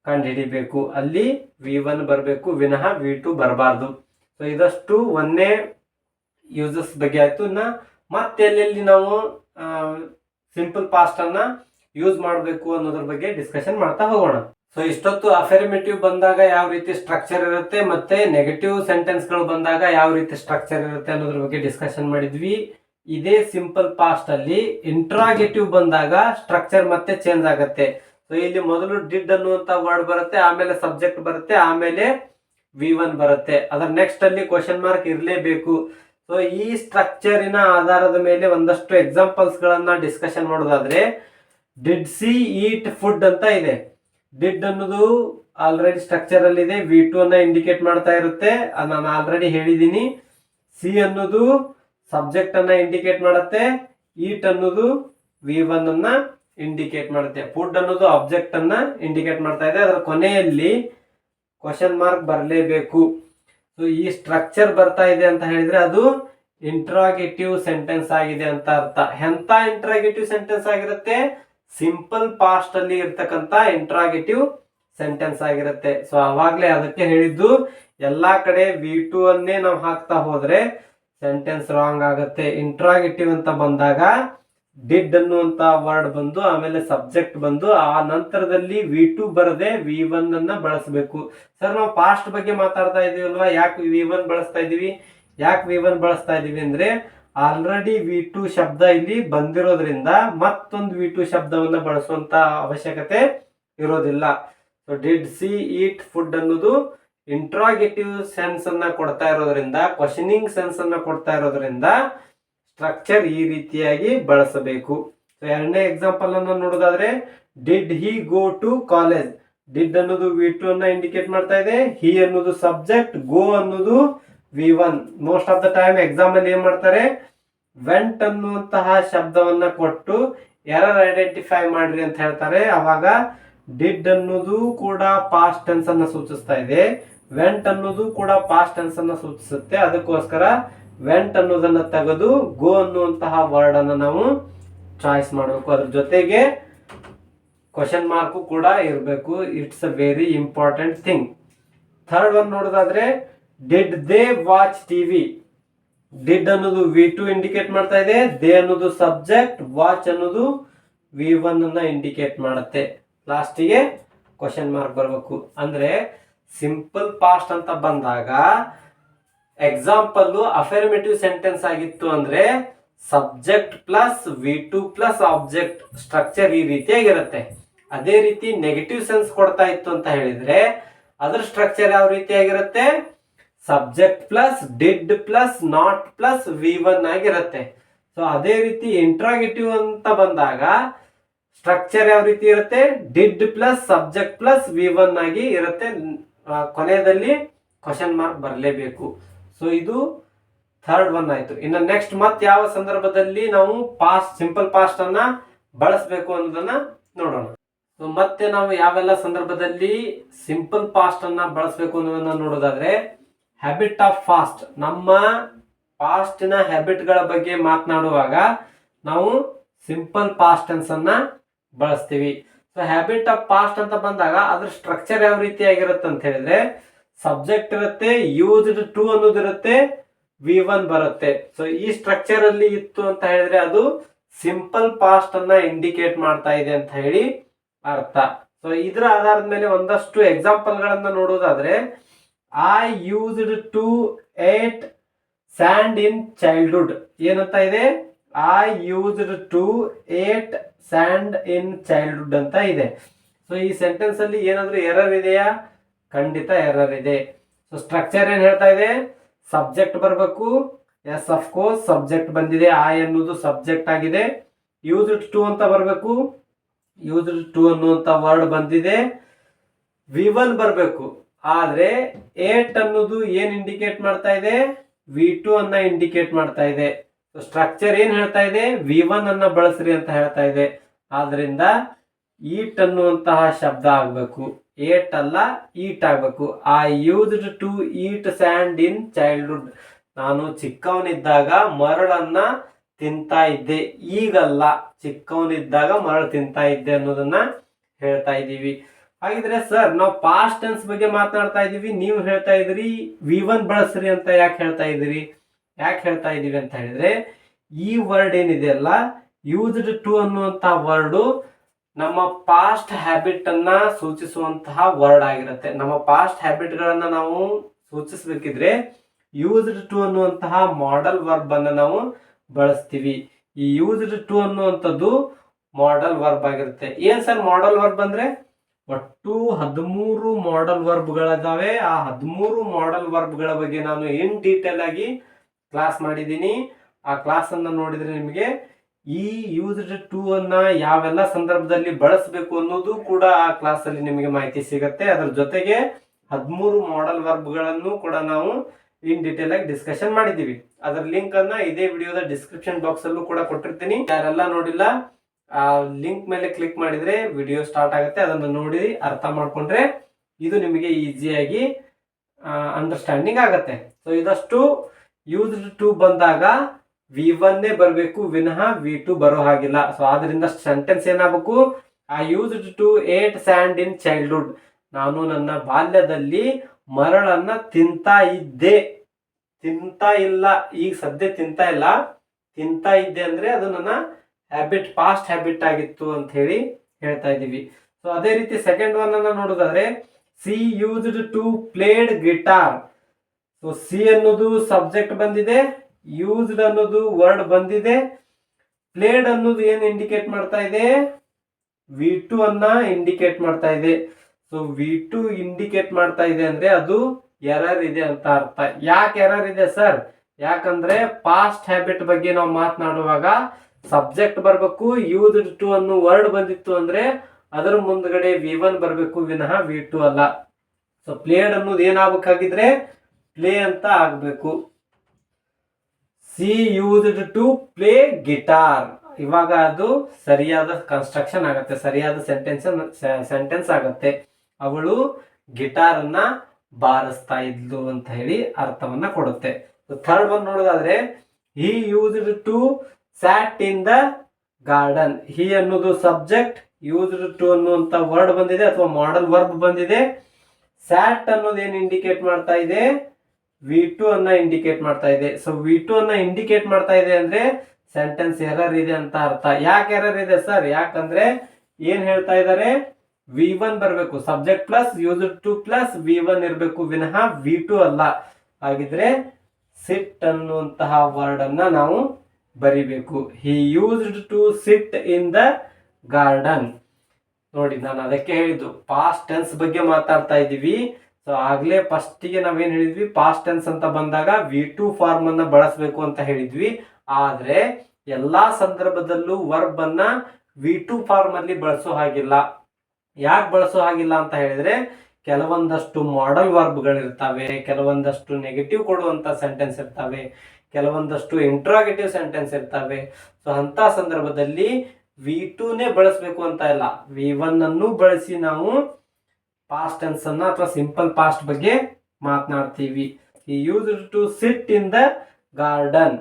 ಕಂಡುಹಿಡಿಬೇಕು. ಅಲ್ಲಿ ವಿ ಒನ್ ಬರಬೇಕು, ವಿನಃ ವಿ ಟು ಬರಬಾರ್ದು. ಸೊ ಇದಷ್ಟು ಒಂದೇ ಯೂಸಸ್ ಬಗ್ಗೆ ಆಯ್ತು. ಇನ್ನ ಮತ್ತೆ ಎಲ್ಲೆಲ್ಲಿ ನಾವು ಸಿಂಪಲ್ ಪಾಸ್ಟ್ ಅನ್ನ ಯೂಸ್ ಮಾಡಬೇಕು ಅನ್ನೋದ್ರ ಬಗ್ಗೆ ಡಿಸ್ಕಷನ್ ಮಾಡ್ತಾ ಹೋಗೋಣ. ಸೊ ಇಷ್ಟೊತ್ತು ಅಫರ್ಮೇಟಿವ್ ಬಂದಾಗ ಯಾವ ರೀತಿ ಸ್ಟ್ರಕ್ಚರ್ ಇರುತ್ತೆ ಮತ್ತೆ ನೆಗೆಟಿವ್ ಸೆಂಟೆನ್ಸ್ಗಳು ಬಂದಾಗ ಯಾವ ರೀತಿ ಸ್ಟ್ರಕ್ಚರ್ ಇರುತ್ತೆ ಅನ್ನೋದ್ರ ಬಗ್ಗೆ ಡಿಸ್ಕಷನ್ ಮಾಡಿದ್ವಿ. ಇದೇ ಸಿಂಪಲ್ ಪಾಸ್ಟ್ ಅಲ್ಲಿ ಇಂಟ್ರಾಗೇಟಿವ್ ಬಂದಾಗ ಸ್ಟ್ರಕ್ಚರ್ ಮತ್ತೆ ಚೇಂಜ್ ಆಗುತ್ತೆ. ಸೊ ಇಲ್ಲಿ ಮೊದಲು ಡಿಡ್ ಅನ್ನುವಂತ ವರ್ಡ್ ಬರುತ್ತೆ, ಆಮೇಲೆ ಸಬ್ಜೆಕ್ಟ್ ಬರುತ್ತೆ, ಆಮೇಲೆ ವಿ ಒನ್ ಬರುತ್ತೆ. ಅದರ ನೆಕ್ಸ್ಟ್ ಅಲ್ಲಿ ಕ್ವಶನ್ ಮಾರ್ಕ್ ಇರಲೇಬೇಕು. ಸೊ ಈ ಸ್ಟ್ರಕ್ಚರಿನ ಆಧಾರದ ಮೇಲೆ ಒಂದಷ್ಟು ಎಕ್ಸಾಂಪಲ್ಸ್ ಗಳನ್ನ ಡಿಸ್ಕಷನ್ ಮಾಡೋದಾದ್ರೆ ಡಿಡ್ ಸಿ ಈಟ್ ಫುಡ್ ಅಂತ ಇದೆ. ಡಿಡ್ ಅನ್ನೋದು ಆಲ್ರೆಡಿ ಸ್ಟ್ರಕ್ಚರ್ ಅಲ್ಲಿ ಇದೆ ವಿ ಟು ಅನ್ನ ಇಂಡಿಕೇಟ್ ಮಾಡ್ತಾ ಇರುತ್ತೆ ನಾನು ಆಲ್ರೆಡಿ ಹೇಳಿದ್ದೀನಿ ಸಿ ಅನ್ನೋದು ಸಬ್ಜೆಕ್ಟ್ ಅನ್ನ ಇಂಡಿಕೇಟ್ ಮಾಡುತ್ತೆ ಈಟ್ ಅನ್ನೋದು ವಿ ಒನ್ ಅನ್ನ ಇಂಡಿಕೇಟ್ ಮಾಡುತ್ತೆ. ಫುಡ್ ಅನ್ನೋದು ಆಬ್ಜೆಕ್ಟ್ ಅನ್ನ ಇಂಡಿಕೇಟ್ ಮಾಡ್ತಾ ಇದೆ. ಅದರ ಕೊನೆಯಲ್ಲಿ ಕ್ವಶನ್ ಮಾರ್ಕ್ ಬರಲೇಬೇಕು. ಸೊ ಈ ಸ್ಟ್ರಕ್ಚರ್ ಬರ್ತಾ ಇದೆ ಅಂತ ಹೇಳಿದ್ರೆ ಅದು ಇಂಟ್ರಾಗೇಟಿವ್ ಸೆಂಟೆನ್ಸ್ ಆಗಿದೆ ಅಂತ ಅರ್ಥ. ಎಂತ ಇಂಟ್ರಾಗೇಟಿವ್ ಸೆಂಟೆನ್ಸ್ ಆಗಿರುತ್ತೆ? ಸಿಂಪಲ್ ಪಾಸ್ಟ್ ಅಲ್ಲಿ ಇರ್ತಕ್ಕಂತ ಇಂಟ್ರಾಗೇಟಿವ್ ಸೆಂಟೆನ್ಸ್ ಆಗಿರುತ್ತೆ. ಸೊ ಅವಾಗ್ಲೇ ಅದಕ್ಕೆ ಹೇಳಿದ್ದು, ಎಲ್ಲಾ ಕಡೆ ವಿ ಟು ಅನ್ನೇ ನಾವು ಹಾಕ್ತಾ ಹೋದ್ರೆ ಸೆಂಟೆನ್ಸ್ ರಾಂಗ್ ಆಗುತ್ತೆ. ಇಂಟ್ರಾಗೇಟಿವ್ ಅಂತ ಬಂದಾಗ ಡಿಡ್ ಅನ್ನುವಂತ ವರ್ಡ್ ಬಂದು, ಆಮೇಲೆ ಸಬ್ಜೆಕ್ಟ್ ಬಂದು, ಆ ನಂತರದಲ್ಲಿ ವಿ ಟು ಬರದೆ ವಿ ಒನ್ ಅನ್ನ ಬಳಸಬೇಕು. ಸರ್ ನಾವು ಪಾಸ್ಟ್ ಬಗ್ಗೆ ಮಾತಾಡ್ತಾ ಇದೀವಲ್ವಾ? ಯಾಕೆ ವಿ ಒನ್ ಬಳಸ್ತಾ ಇದೀವಿ? ಯಾಕೆ ವಿ ಒನ್ ಬಳಸ್ತಾ ಇದೀವಿ ಅಂದ್ರೆ ಆಲ್ರೆಡಿ ವಿ ಟು ಶಬ್ದ ಇಲ್ಲಿ ಬಂದಿರೋದ್ರಿಂದ ಮತ್ತೊಂದು ವಿ ಟು ಶಬ್ದವನ್ನ ಬಳಸುವಂತ ಅವಶ್ಯಕತೆ ಇರೋದಿಲ್ಲ. So did she eat food ಅನ್ನೋದು ಇಂಟ್ರಾಗೇಟಿವ್ ಸೆನ್ಸ್ ಅನ್ನ ಕೊಡ್ತಾ ಇರೋದ್ರಿಂದ ಕ್ವಶನಿಂಗ್ ಸೆನ್ಸ್ ಅನ್ನ ಕೊಡ್ತಾ ಇರೋದ್ರಿಂದ ಸ್ಟ್ರಕ್ಚರ್ ಈ ರೀತಿಯಾಗಿ ಬಳಸಬೇಕು. ಎರಡನೇ ಎಕ್ಸಾಂಪಲ್ ಅನ್ನು ನೋಡೋದಾದ್ರೆ did he go to college did ಅನ್ನೋದು ವಿ ಟು ಅನ್ನ ಇಂಡಿಕೇಟ್ ಮಾಡ್ತಾ ಇದೆ. ಹಿ ಅನ್ನೋದು ಸಬ್ಜೆಕ್ಟ್ ಗೋ ಅನ್ನೋದು V one most of the time exam ಅಲ್ಲಿ ಏನ್ ಮಾಡ್ತಾರೆ? ವೆಂಟ್ ಅನ್ನುವಂತಹ ಶಬ್ದವನ್ನ ಕೊಟ್ಟು ಎರರ್ ಐಡೆಂಟಿಫೈ ಮಾಡ್ರಿ ಅಂತ ಹೇಳ್ತಾರೆ. ಅವಾಗ ಡಿಡ್ ಅನ್ನೋದು ಕೂಡ ಪಾಸ್ಟ್ ಟೆನ್ಸ್ ಅನ್ನ ಸೂಚಿಸ್ತಾ ಇದೆ. ವೆಂಟ್ ಅನ್ನೋದು ಕೂಡ ಪಾಸ್ಟ್ ಟೆನ್ಸ್ ಅನ್ನ ಸೂಚಿಸುತ್ತೆ. ಅದಕ್ಕೋಸ್ಕರ ವೆಂಟ್ ಅನ್ನೋದನ್ನ ತೆಗೆದು ಗೋ ಅನ್ನುವಂತಹ ವರ್ಡ್ ಅನ್ನ ನಾವು ಚಾಯ್ಸ್ ಮಾಡಬೇಕು. ಅದ್ರ ಜೊತೆಗೆ ಕ್ವಶನ್ ಮಾರ್ಕು ಕೂಡ ಇರಬೇಕು. It's a very important thing third one ನೋಡೋದಾದ್ರೆ did they watch TV did ಅನ್ನೋದು ವಿ ಟು ಇಂಡಿಕೇಟ್ ಮಾಡ್ತಾ ಇದೆ. ದೇ ಅನ್ನೋದು ಸಬ್ಜೆಕ್ಟ್ ವಾಚ್ ಅನ್ನೋದು ವಿ ಒನ್ ಅನ್ನ ಇಂಡಿಕೇಟ್ ಮಾಡುತ್ತೆ. ಲಾಸ್ಟಿಗೆ ಕ್ವಶನ್ ಮಾರ್ಕ್ ಬರಬೇಕು. ಅಂದ್ರೆ ಸಿಂಪಲ್ ಪಾಸ್ಟ್ ಅಂತ ಬಂದಾಗ ಎಕ್ಸಾಂಪಲ್ ಅಫರ್ಮೇಟಿವ್ ಸೆಂಟೆನ್ಸ್ ಆಗಿತ್ತು ಅಂದ್ರೆ subject plus V two plus object structure ಈ ರೀತಿಯಾಗಿರುತ್ತೆ. ಅದೇ ರೀತಿ ನೆಗೆಟಿವ್ ಸೆನ್ಸ್ ಕೊಡ್ತಾ ಇತ್ತು ಅಂತ ಹೇಳಿದ್ರೆ ಅದರ ಸ್ಟ್ರಕ್ಚರ್ ಯಾವ ರೀತಿಯಾಗಿರುತ್ತೆ? Subject plus did plus not plus V one ಆಗಿರುತ್ತೆ. ಸೊ ಅದೇ ರೀತಿ ಇಂಟ್ರಾಗೇಟಿವ್ ಅಂತ ಬಂದಾಗ ಸ್ಟ್ರಕ್ಚರ್ ಯಾವ ರೀತಿ ಇರುತ್ತೆ? Did plus subject plus V one ಆಗಿ ಇರುತ್ತೆ. ಕೊನೆಯಲ್ಲಿ ಕ್ವಶನ್ ಮಾರ್ಕ್ ಬರಲೇಬೇಕು. ಸೊ ಇದು ಥರ್ಡ್ ಒನ್ ಆಯ್ತು. ಇನ್ನು ನೆಕ್ಸ್ಟ್ ಮತ್ತೆ ಯಾವ ಸಂದರ್ಭದಲ್ಲಿ ನಾವು ಪಾಸ್ಟ್ ಸಿಂಪಲ್ ಪಾಸ್ಟ್ ಅನ್ನ ಬಳಸಬೇಕು ಅನ್ನೋದನ್ನ ನೋಡೋಣ. ಸೊ ಮತ್ತೆ ನಾವು ಯಾವೆಲ್ಲ ಸಂದರ್ಭದಲ್ಲಿ ಸಿಂಪಲ್ ಪಾಸ್ಟ್ ಅನ್ನ ಬಳಸಬೇಕು ಅನ್ನೋದನ್ನ ನೋಡೋದಾದ್ರೆ ಹ್ಯಾಬಿಟ್ ಆಫ್ ಫಾಸ್ಟ್ ನಮ್ಮ ಪಾಸ್ಟಿನ ಹ್ಯಾಬಿಟ್ಗಳ ಬಗ್ಗೆ ಮಾತನಾಡುವಾಗ ನಾವು ಸಿಂಪಲ್ ಪಾಸ್ಟ್ ಟೆನ್ಸ್ ಅನ್ನ ಬಳಸ್ತೀವಿ. ಸೊ ಹ್ಯಾಬಿಟ್ ಆಫ್ ಪಾಸ್ಟ್ ಅಂತ ಬಂದಾಗ ಅದ್ರ ಸ್ಟ್ರಕ್ಚರ್ ಯಾವ ರೀತಿ ಆಗಿರುತ್ತೆ ಅಂತ ಹೇಳಿದ್ರೆ ಸಬ್ಜೆಕ್ಟ್ ಇರುತ್ತೆ ಯೂಸ್ಡ್ ಟು ಅನ್ನೋದಿರುತ್ತೆ ವಿ ಒನ್ ಬರುತ್ತೆ. ಸೊ ಈ ಸ್ಟ್ರಕ್ಚರ್ ಅಲ್ಲಿ ಇತ್ತು ಅಂತ ಹೇಳಿದ್ರೆ ಅದು ಸಿಂಪಲ್ ಪಾಸ್ಟ್ ಅನ್ನ ಇಂಡಿಕೇಟ್ ಮಾಡ್ತಾ ಇದೆ ಅಂತ ಹೇಳಿ ಅರ್ಥ. ಸೊ ಇದರ ಆಧಾರದ ಮೇಲೆ ಒಂದಷ್ಟು ಎಕ್ಸಾಂಪಲ್ ಗಳನ್ನ ನೋಡೋದಾದ್ರೆ I used to ate sand in childhood ಏನಂತ ಇದೆ? I used to ate sand in childhood ಅಂತ ಇದೆ. ಸೊ ಈ ಸೆಂಟೆನ್ಸ್ ಅಲ್ಲಿ ಏನಾದ್ರೂ ಎರರ್ ಇದೆಯಾ? ಖಂಡಿತ ಎರರ್ ಇದೆ. ಸೊ ಸ್ಟ್ರಕ್ಚರ್ ಏನು ಹೇಳ್ತಾ ಇದೆ? ಸಬ್ಜೆಕ್ಟ್ ಬರಬೇಕು. ಎಸ್ ಅಫ್ ಕೋರ್ಸ್ ಸಬ್ಜೆಕ್ಟ್ ಬಂದಿದೆ. ಐ ಅನ್ನೋದು ಸಬ್ಜೆಕ್ಟ್ ಆಗಿದೆ. ಯೂಸ್ಡ್ ಟು ಅಂತ ಬರಬೇಕು. ಯೂಸ್ಡ್ ಟು ಅನ್ನುವಂಥ ವರ್ಡ್ ಬಂದಿದೆ. ವಿ ಒನ್ ಬರಬೇಕು. ಆದರೆ ಏಟ್ ಅನ್ನೋದು ಏನ್ ಇಂಡಿಕೇಟ್ ಮಾಡ್ತಾ ಇದೆ? ವಿ ಟು ಅನ್ನ ಇಂಡಿಕೇಟ್ ಮಾಡ್ತಾ ಇದೆ. ಸ್ಟ್ರಕ್ಚರ್ ಏನು ಹೇಳ್ತಾ ಇದೆ? ವಿ ಒನ್ ಅನ್ನ ಬಳಸ್ರಿ ಅಂತ ಹೇಳ್ತಾ ಇದೆ. ಆದ್ರಿಂದ ಈಟ್ ಅನ್ನುವಂತಹ ಶಬ್ದ ಆಗ್ಬೇಕು. ಏಟ್ ಅಲ್ಲ ಈಟ್ ಆಗಬೇಕು. I used to eat sand in childhood ನಾನು ಚಿಕ್ಕವನಿದ್ದಾಗ ಮರಳನ್ನ ತಿಂತಾ ಇದ್ದೆ. ಈಗಲ್ಲ ಚಿಕ್ಕವನಿದ್ದಾಗ ಮರಳು ತಿಂತಾ ಇದ್ದೆ ಅನ್ನೋದನ್ನ ಹೇಳ್ತಾ ಇದ್ದೀವಿ. ಹಾಗಿದ್ರೆ ಸರ್ ನಾವು ಪಾಸ್ಟ್ ಟೆನ್ಸ್ ಬಗ್ಗೆ ಮಾತಾಡ್ತಾ ಇದೀವಿ ನೀವು ಹೇಳ್ತಾ ಇದ್ರಿ ವಿ ಒನ್ ಬಳಸ್ರಿ ಅಂತ ಯಾಕೆ ಹೇಳ್ತಾ ಇದ್ದೀರಿ? ಯಾಕೆ ಹೇಳ್ತಾ ಇದೀವಿ ಅಂತ ಹೇಳಿದ್ರೆ, ಈ ವರ್ಡ್ ಏನಿದೆಯಲ್ಲ ಯೂಸ್ಡ್ ಟು ಅನ್ನುವಂತ ವರ್ಡು ನಮ್ಮ ಪಾಸ್ಟ್ ಹ್ಯಾಬಿಟ್ ಅನ್ನ ಸೂಚಿಸುವಂತಹ ವರ್ಡ್ ಆಗಿರುತ್ತೆ. ನಮ್ಮ ಪಾಸ್ಟ್ ಹ್ಯಾಬಿಟ್ ಗಳನ್ನ ನಾವು ಸೂಚಿಸಬೇಕಿದ್ರೆ ಯೂಸ್ಡ್ ಟು ಅನ್ನುವಂತಹ ಮಾಡೆಲ್ ವರ್ಬ್ ಅನ್ನ ನಾವು ಬಳಸ್ತೀವಿ. ಈ ಯೂಸ್ಡ್ ಟು ಅನ್ನುವಂಥದ್ದು ಮಾಡೆಲ್ ವರ್ಬ್ ಆಗಿರುತ್ತೆ. ಏನ್ ಸರ್ ಮಾಡೆಲ್ ವರ್ಬ್ ಅಂದ್ರೆ? ಒಟ್ಟು ಹದಿಮೂರು ಮಾಡೆಲ್ ವರ್ಬ್ಗಳಿದಾವೆ ಆ ಹದಿಮೂರು ಮಾಡೆಲ್ ವರ್ಬ್ಗಳ ಬಗ್ಗೆ ನಾನು ಇನ್ ಡೀಟೇಲ್ ಆಗಿ ಕ್ಲಾಸ್ ಮಾಡಿದ್ದೀನಿ. ಆ ಕ್ಲಾಸ್ ಅನ್ನ ನೋಡಿದ್ರೆ ನಿಮಗೆ ಈ ಯೂಸ್ಡ್ ಟು ಅನ್ನ ಯಾವೆಲ್ಲ ಸಂದರ್ಭದಲ್ಲಿ ಬಳಸಬೇಕು ಅನ್ನೋದು ಕೂಡ ಆ ಕ್ಲಾಸ್ ಅಲ್ಲಿ ನಿಮಗೆ ಮಾಹಿತಿ ಸಿಗುತ್ತೆ. ಅದರ ಜೊತೆಗೆ ಹದಿಮೂರು ಮಾಡೆಲ್ ವರ್ಬ್ಗಳನ್ನು ಕೂಡ ನಾವು ಇನ್ ಡೀಟೇಲ್ ಆಗಿ ಡಿಸ್ಕಷನ್ ಮಾಡಿದ್ದೀವಿ. ಅದರ ಲಿಂಕ್ ಅನ್ನ ಇದೇ ವಿಡಿಯೋದ ಡಿಸ್ಕ್ರಿಪ್ಷನ್ ಬಾಕ್ಸ್ ಅಲ್ಲೂ ಕೂಡ ಕೊಟ್ಟಿರ್ತೀನಿ. ಯಾರೆಲ್ಲ ನೋಡಿಲ್ಲ, ಆ ಲಿಂಕ್ ಮೇಲೆ ಕ್ಲಿಕ್ ಮಾಡಿದ್ರೆ ವಿಡಿಯೋ ಸ್ಟಾರ್ಟ್ ಆಗುತ್ತೆ. ಅದನ್ನು ನೋಡಿ ಅರ್ಥ ಮಾಡ್ಕೊಂಡ್ರೆ ಇದು ನಿಮಗೆ ಈಸಿಯಾಗಿ ಅಂಡರ್ಸ್ಟ್ಯಾಂಡಿಂಗ್ ಆಗುತ್ತೆ. ಸೊ ಇದಷ್ಟು ಯೂಸ್ಡ್ ಟು ಬಂದಾಗ ವಿ ಒನ್ನೇ ಬರಬೇಕು, ವಿನಃ ವಿ ಟು ಬರೋ ಹಾಗಿಲ್ಲ. ಸೊ ಆದ್ರಿಂದ ಸೆಂಟೆನ್ಸ್ ಏನಾಗಬೇಕು? I used to ate sand in childhood ನಾನು ನನ್ನ ಬಾಲ್ಯದಲ್ಲಿ ಮರಳನ್ನ ತಿಂತಾ ಇದ್ದೆ. ತಿಂತಾ ಇಲ್ಲ. ಈಗ ಸದ್ಯ ತಿಂತಾ ಇಲ್ಲ. ತಿಂತಾ ಇದ್ದೆ ಅಂದ್ರೆ ಅದು ನನ್ನ ಹ್ಯಾಬಿಟ್ ಪಾಸ್ಟ್ ಹ್ಯಾಬಿಟ್ ಆಗಿತ್ತು ಅಂತ ಹೇಳಿ ಹೇಳ್ತಾ ಇದ್ದೀವಿ. ಸೊ ಅದೇ ರೀತಿ ಸೆಕೆಂಡ್ ಒನ್ ಅನ್ನ ನೋಡೋದಾದ್ರೆ she used to played guitar so she ಅನ್ನೋದು ಸಬ್ಜೆಕ್ಟ್ ಬಂದಿದೆ. ಯೂಸ್ಡ್ ಅನ್ನೋದು ವರ್ಡ್ ಬಂದಿದೆ. ಪ್ಲೇಡ್ ಅನ್ನೋದು ಏನು ಇಂಡಿಕೇಟ್ ಮಾಡ್ತಾ ಇದೆ? ವಿ ಟು ಅನ್ನ ಇಂಡಿಕೇಟ್ ಮಾಡ್ತಾ ಇದೆ. ಸೊ ವಿ ಟು ಇಂಡಿಕೇಟ್ ಮಾಡ್ತಾ ಇದೆ ಅಂದ್ರೆ ಅದು ಎರರ್ ಇದೆ ಅಂತ ಅರ್ಥ. ಯಾಕೆ ಎರರ್ ಇದೆ ಸರ್ ಯಾಕಂದ್ರೆ ಪಾಸ್ಟ್ ಹ್ಯಾಬಿಟ್ ಬಗ್ಗೆ ನಾವು ಮಾತನಾಡುವಾಗ ಸಬ್ಜೆಕ್ಟ್ ಬರಬೇಕು ಯೂಸ್ಡ್ ಟು ಅನ್ನೋ ವರ್ಡ್ ಬಂದಿತ್ತು ಅಂದ್ರೆ ಅದರ ಮುಂದ್ಗಡೆ ವಿ ಒನ್ ಬರಬೇಕು, ವಿನಃ ವಿ ಟು ಅಲ್ಲ. ಸೊ ಪ್ಲೇಡ್ ಅನ್ನೋದು ಏನಾಗಬೇಕಾಗಿದ್ರೆ ಪ್ಲೇ ಅಂತ ಆಗ್ಬೇಕು. She used to play guitar ಇವಾಗ ಅದು ಸರಿಯಾದ ಕನ್ಸ್ಟ್ರಕ್ಷನ್ ಆಗುತ್ತೆ, ಸರಿಯಾದ ಸೆಂಟೆನ್ಸ್ ಸೆಂಟೆನ್ಸ್ ಆಗುತ್ತೆ. ಅವಳು ಗಿಟಾರ್ ಅನ್ನ ಬಾರಿಸ್ತಾ ಇದ್ಲು ಅಂತ ಹೇಳಿ ಅರ್ಥವನ್ನ ಕೊಡುತ್ತೆ. ಥರ್ಡ್ ಒನ್ ನೋಡೋದಾದ್ರೆ he used to sat in the garden he ಅನ್ನೋದು ಸಬ್ಜೆಕ್ಟ್ ಯೂಸ್ಡ್ ಟು ಅನ್ನುವಂತ ವರ್ಡ್ ಬಂದಿದೆ ಅಥವಾ ಮಾಡಲ್ ವರ್ಬ್ ಬಂದಿದೆ. ಸ್ಯಾಟ್ ಅನ್ನೋದು ಏನು ಇಂಡಿಕೇಟ್ ಮಾಡ್ತಾ ಇದೆ? ವಿ ಟು ಅನ್ನ ಇಂಡಿಕೇಟ್ ಮಾಡ್ತಾ ಇದೆ. ಸೊ ವಿ ಟು ಅನ್ನ ಇಂಡಿಕೇಟ್ ಮಾಡ್ತಾ ಇದೆ ಅಂದ್ರೆ ಸೆಂಟೆನ್ಸ್ ಎರರ್ ಇದೆ ಅಂತ ಅರ್ಥ. ಯಾಕೆ ಎರರ್ ಇದೆ ಸರ್ ಯಾಕಂದ್ರೆ ಏನ್ ಹೇಳ್ತಾ ಇದ್ದಾರೆ ವಿ ಒನ್ ಬರಬೇಕು. Subject plus use to plus V one ಇರಬೇಕು. ವಿನಃ ವಿ ಟು ಅಲ್ಲ. ಹಾಗಿದ್ರೆ ಸಿಟ್ ಅನ್ನುವಂತಹ ವರ್ಡ್ ಅನ್ನ ನಾವು ಬರಿಬೇಕು. He used to sit in the garden ನೋಡಿ, ನಾನು ಅದಕ್ಕೆ ಹೇಳಿದ್ದು. ಪಾಸ್ಟ್ ಟೆನ್ಸ್ ಬಗ್ಗೆ ಮಾತಾಡ್ತಾ ಇದ್ದೀವಿ ಸೊ ಆಗ್ಲೇ ಫಸ್ಟಿಗೆ ನಾವೇನ್ ಹೇಳಿದ್ವಿ? ಪಾಸ್ಟ್ ಟೆನ್ಸ್ ಅಂತ ಬಂದಾಗ ವಿ ಟು ಫಾರ್ಮ್ ಅನ್ನ ಬಳಸಬೇಕು ಅಂತ ಹೇಳಿದ್ವಿ. ಆದ್ರೆ ಎಲ್ಲಾ ಸಂದರ್ಭದಲ್ಲೂ ವರ್ಬ್ ಅನ್ನ ವಿ ಟು ಫಾರ್ಮ್ ಅಲ್ಲಿ ಬಳಸೋ ಹಾಗಿಲ್ಲ. ಯಾಕೆ ಬಳಸೋ ಹಾಗಿಲ್ಲ ಅಂತ ಹೇಳಿದ್ರೆ ಕೆಲವೊಂದಷ್ಟು ಮಾಡೆಲ್ ವರ್ಬ್ಗಳಿರ್ತವೆ ಕೆಲವೊಂದಷ್ಟು ನೆಗೆಟಿವ್ ಕೊಡುವಂತ ಸೆಂಟೆನ್ಸ್ ಇರ್ತವೆ, ಕೆಲವೊಂದಷ್ಟು ಇಂಟ್ರಾಗೇಟಿವ್ ಸೆಂಟೆನ್ಸ್ ಇರ್ತವೆ. ಸೊ ಅಂತ ಸಂದರ್ಭದಲ್ಲಿ ವಿ ಟೂನೇ ಬಳಸಬೇಕು ಅಂತ ಇಲ್ಲ. ವಿ ಒನ್ ಅನ್ನು ಬಳಸಿ ನಾವು ಪಾಸ್ಟ್ ಟೆನ್ಸ್ ಅನ್ನ ಅಥವಾ ಸಿಂಪಲ್ ಪಾಸ್ಟ್ ಬಗ್ಗೆ ಮಾತನಾಡ್ತೀವಿ. Use to sit in the garden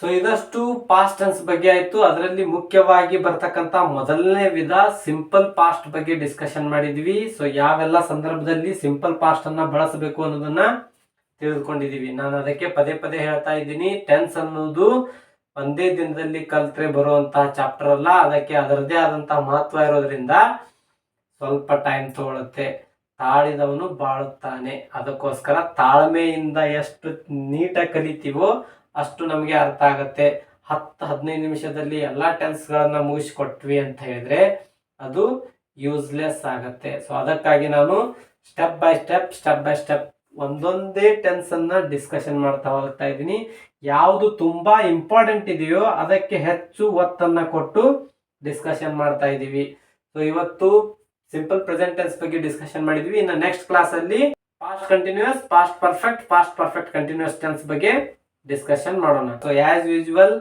so ಇದಷ್ಟು past tense ಬಗ್ಗೆ ಆಯ್ತು. ಅದರಲ್ಲಿ ಮುಖ್ಯವಾಗಿ ಬರ್ತಕ್ಕಂತ ಮೊದಲನೇ ವಿಧ ಸಿಂಪಲ್ ಪಾಸ್ಟ್ ಬಗ್ಗೆ ಡಿಸ್ಕಷನ್ ಮಾಡಿದ್ವಿ. ಸೊ ಯಾವೆಲ್ಲ ಸಂದರ್ಭದಲ್ಲಿ ಸಿಂಪಲ್ ಪಾಸ್ಟ್ ಅನ್ನ ಬಳಸಬೇಕು ಅನ್ನೋದನ್ನ ತಿಳಿದುಕೊಂಡಿದೀವಿ. ನಾನು ಅದಕ್ಕೆ ಪದೇ ಪದೇ ಹೇಳ್ತಾ ಇದ್ದೀನಿ. ಟೆನ್ಸ್ ಅನ್ನೋದು ಒಂದೇ ದಿನದಲ್ಲಿ ಕಲ್ತ್ರೆ ಬರುವಂತಹ ಚಾಪ್ಟರ್ ಅಲ್ಲ. ಅದಕ್ಕೆ ಅದರದೇ ಆದಂತಹ ಮಹತ್ವ ಇರೋದ್ರಿಂದ ಸ್ವಲ್ಪ ಟೈಮ್ ತಗೊಳುತ್ತೆ. ತಾಳಿದವನು ಬಾಳುತ್ತಾನೆ. ಅದಕ್ಕೋಸ್ಕರ ತಾಳ್ಮೆಯಿಂದ ಎಷ್ಟು ನೀಟಾಗಿ ಕಲಿತೀವೋ ಅಷ್ಟು ನಮಗೆ ಅರ್ಥ ಆಗುತ್ತೆ. ಹತ್ತು ಹದಿನೈದು ನಿಮಿಷದಲ್ಲಿ ಎಲ್ಲ ಟೆನ್ಸ್ಗಳನ್ನು ಮುಗಿಸ್ಕೊಟ್ವಿ ಅಂತ ಹೇಳಿದ್ರೆ ಅದು ಯೂಸ್ಲೆಸ್ ಆಗುತ್ತೆ. ಸೊ ಅದಕ್ಕಾಗಿ ನಾನು step by step step by step ಒಂದೊಂದೇ ಟೆನ್ಸನ್ನು ಡಿಸ್ಕಷನ್ ಮಾಡ್ತಾ ಹೋಗ್ತಾ ಇದ್ದೀನಿ. ಯಾವುದು ತುಂಬಾ ಇಂಪಾರ್ಟೆಂಟ್ ಇದೆಯೋ ಅದಕ್ಕೆ ಹೆಚ್ಚು ಒತ್ತನ್ನ ಕೊಟ್ಟು ಡಿಸ್ಕಷನ್ ಮಾಡ್ತಾ ಇದ್ದೀವಿ. ಸೊ ಇವತ್ತು ಸಿಂಪಲ್ ಪ್ರೆಸೆಂಟ್ ಟೆನ್ಸ್ ಬಗ್ಗೆ ಡಿಸ್ಕಷನ್ ಮಾಡಿದ್ವಿ. ಇನ್ನು ನೆಕ್ಸ್ಟ್ ಕ್ಲಾಸ್ ಅಲ್ಲಿ past continuous past perfect past perfect continuous tense ಬಗ್ಗೆ ಡಿಸ್ಕಷನ್ ಮಾಡೋಣ. ಸೊ ಆಸ್ ಯೂಶುವಲ್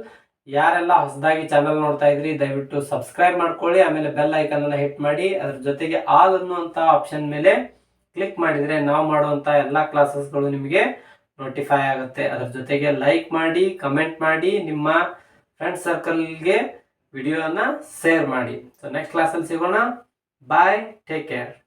ಯಾರೆಲ್ಲ ಹೊಸದಾಗಿ ಚಾನಲ್ ನೋಡ್ತಾ ಇದ್ರಿ, ದಯವಿಟ್ಟು ಸಬ್ಸ್ಕ್ರೈಬ್ ಮಾಡ್ಕೊಳ್ಳಿ. ಆಮೇಲೆ ಬೆಲ್ ಐಕನ್ ಅನ್ನ ಹಿಟ್ ಮಾಡಿ. ಅದ್ರ ಜೊತೆಗೆ ಆಲ್ ಅನ್ನುವಂತ ಆಪ್ಷನ್ ಮೇಲೆ ಕ್ಲಿಕ್ ಮಾಡಿದ್ರೆ ನಾವು ಮಾಡುವಂತ ಎಲ್ಲಾ ಕ್ಲಾಸಸ್ಗಳು ನಿಮಗೆ ನೋಟಿಫೈ ಆಗುತ್ತೆ. ಅದ್ರ ಜೊತೆಗೆ ಲೈಕ್ ಮಾಡಿ ಕಮೆಂಟ್ ಮಾಡಿ, ನಿಮ್ಮ ಫ್ರೆಂಡ್ ಸರ್ಕಲ್ಗೆ ವಿಡಿಯೋನ ಶೇರ್ ಮಾಡಿ. ಸೊ ನೆಕ್ಸ್ಟ್ ಕ್ಲಾಸಲ್ಲಿ ಸಿಗೋಣ. Bye. Take care.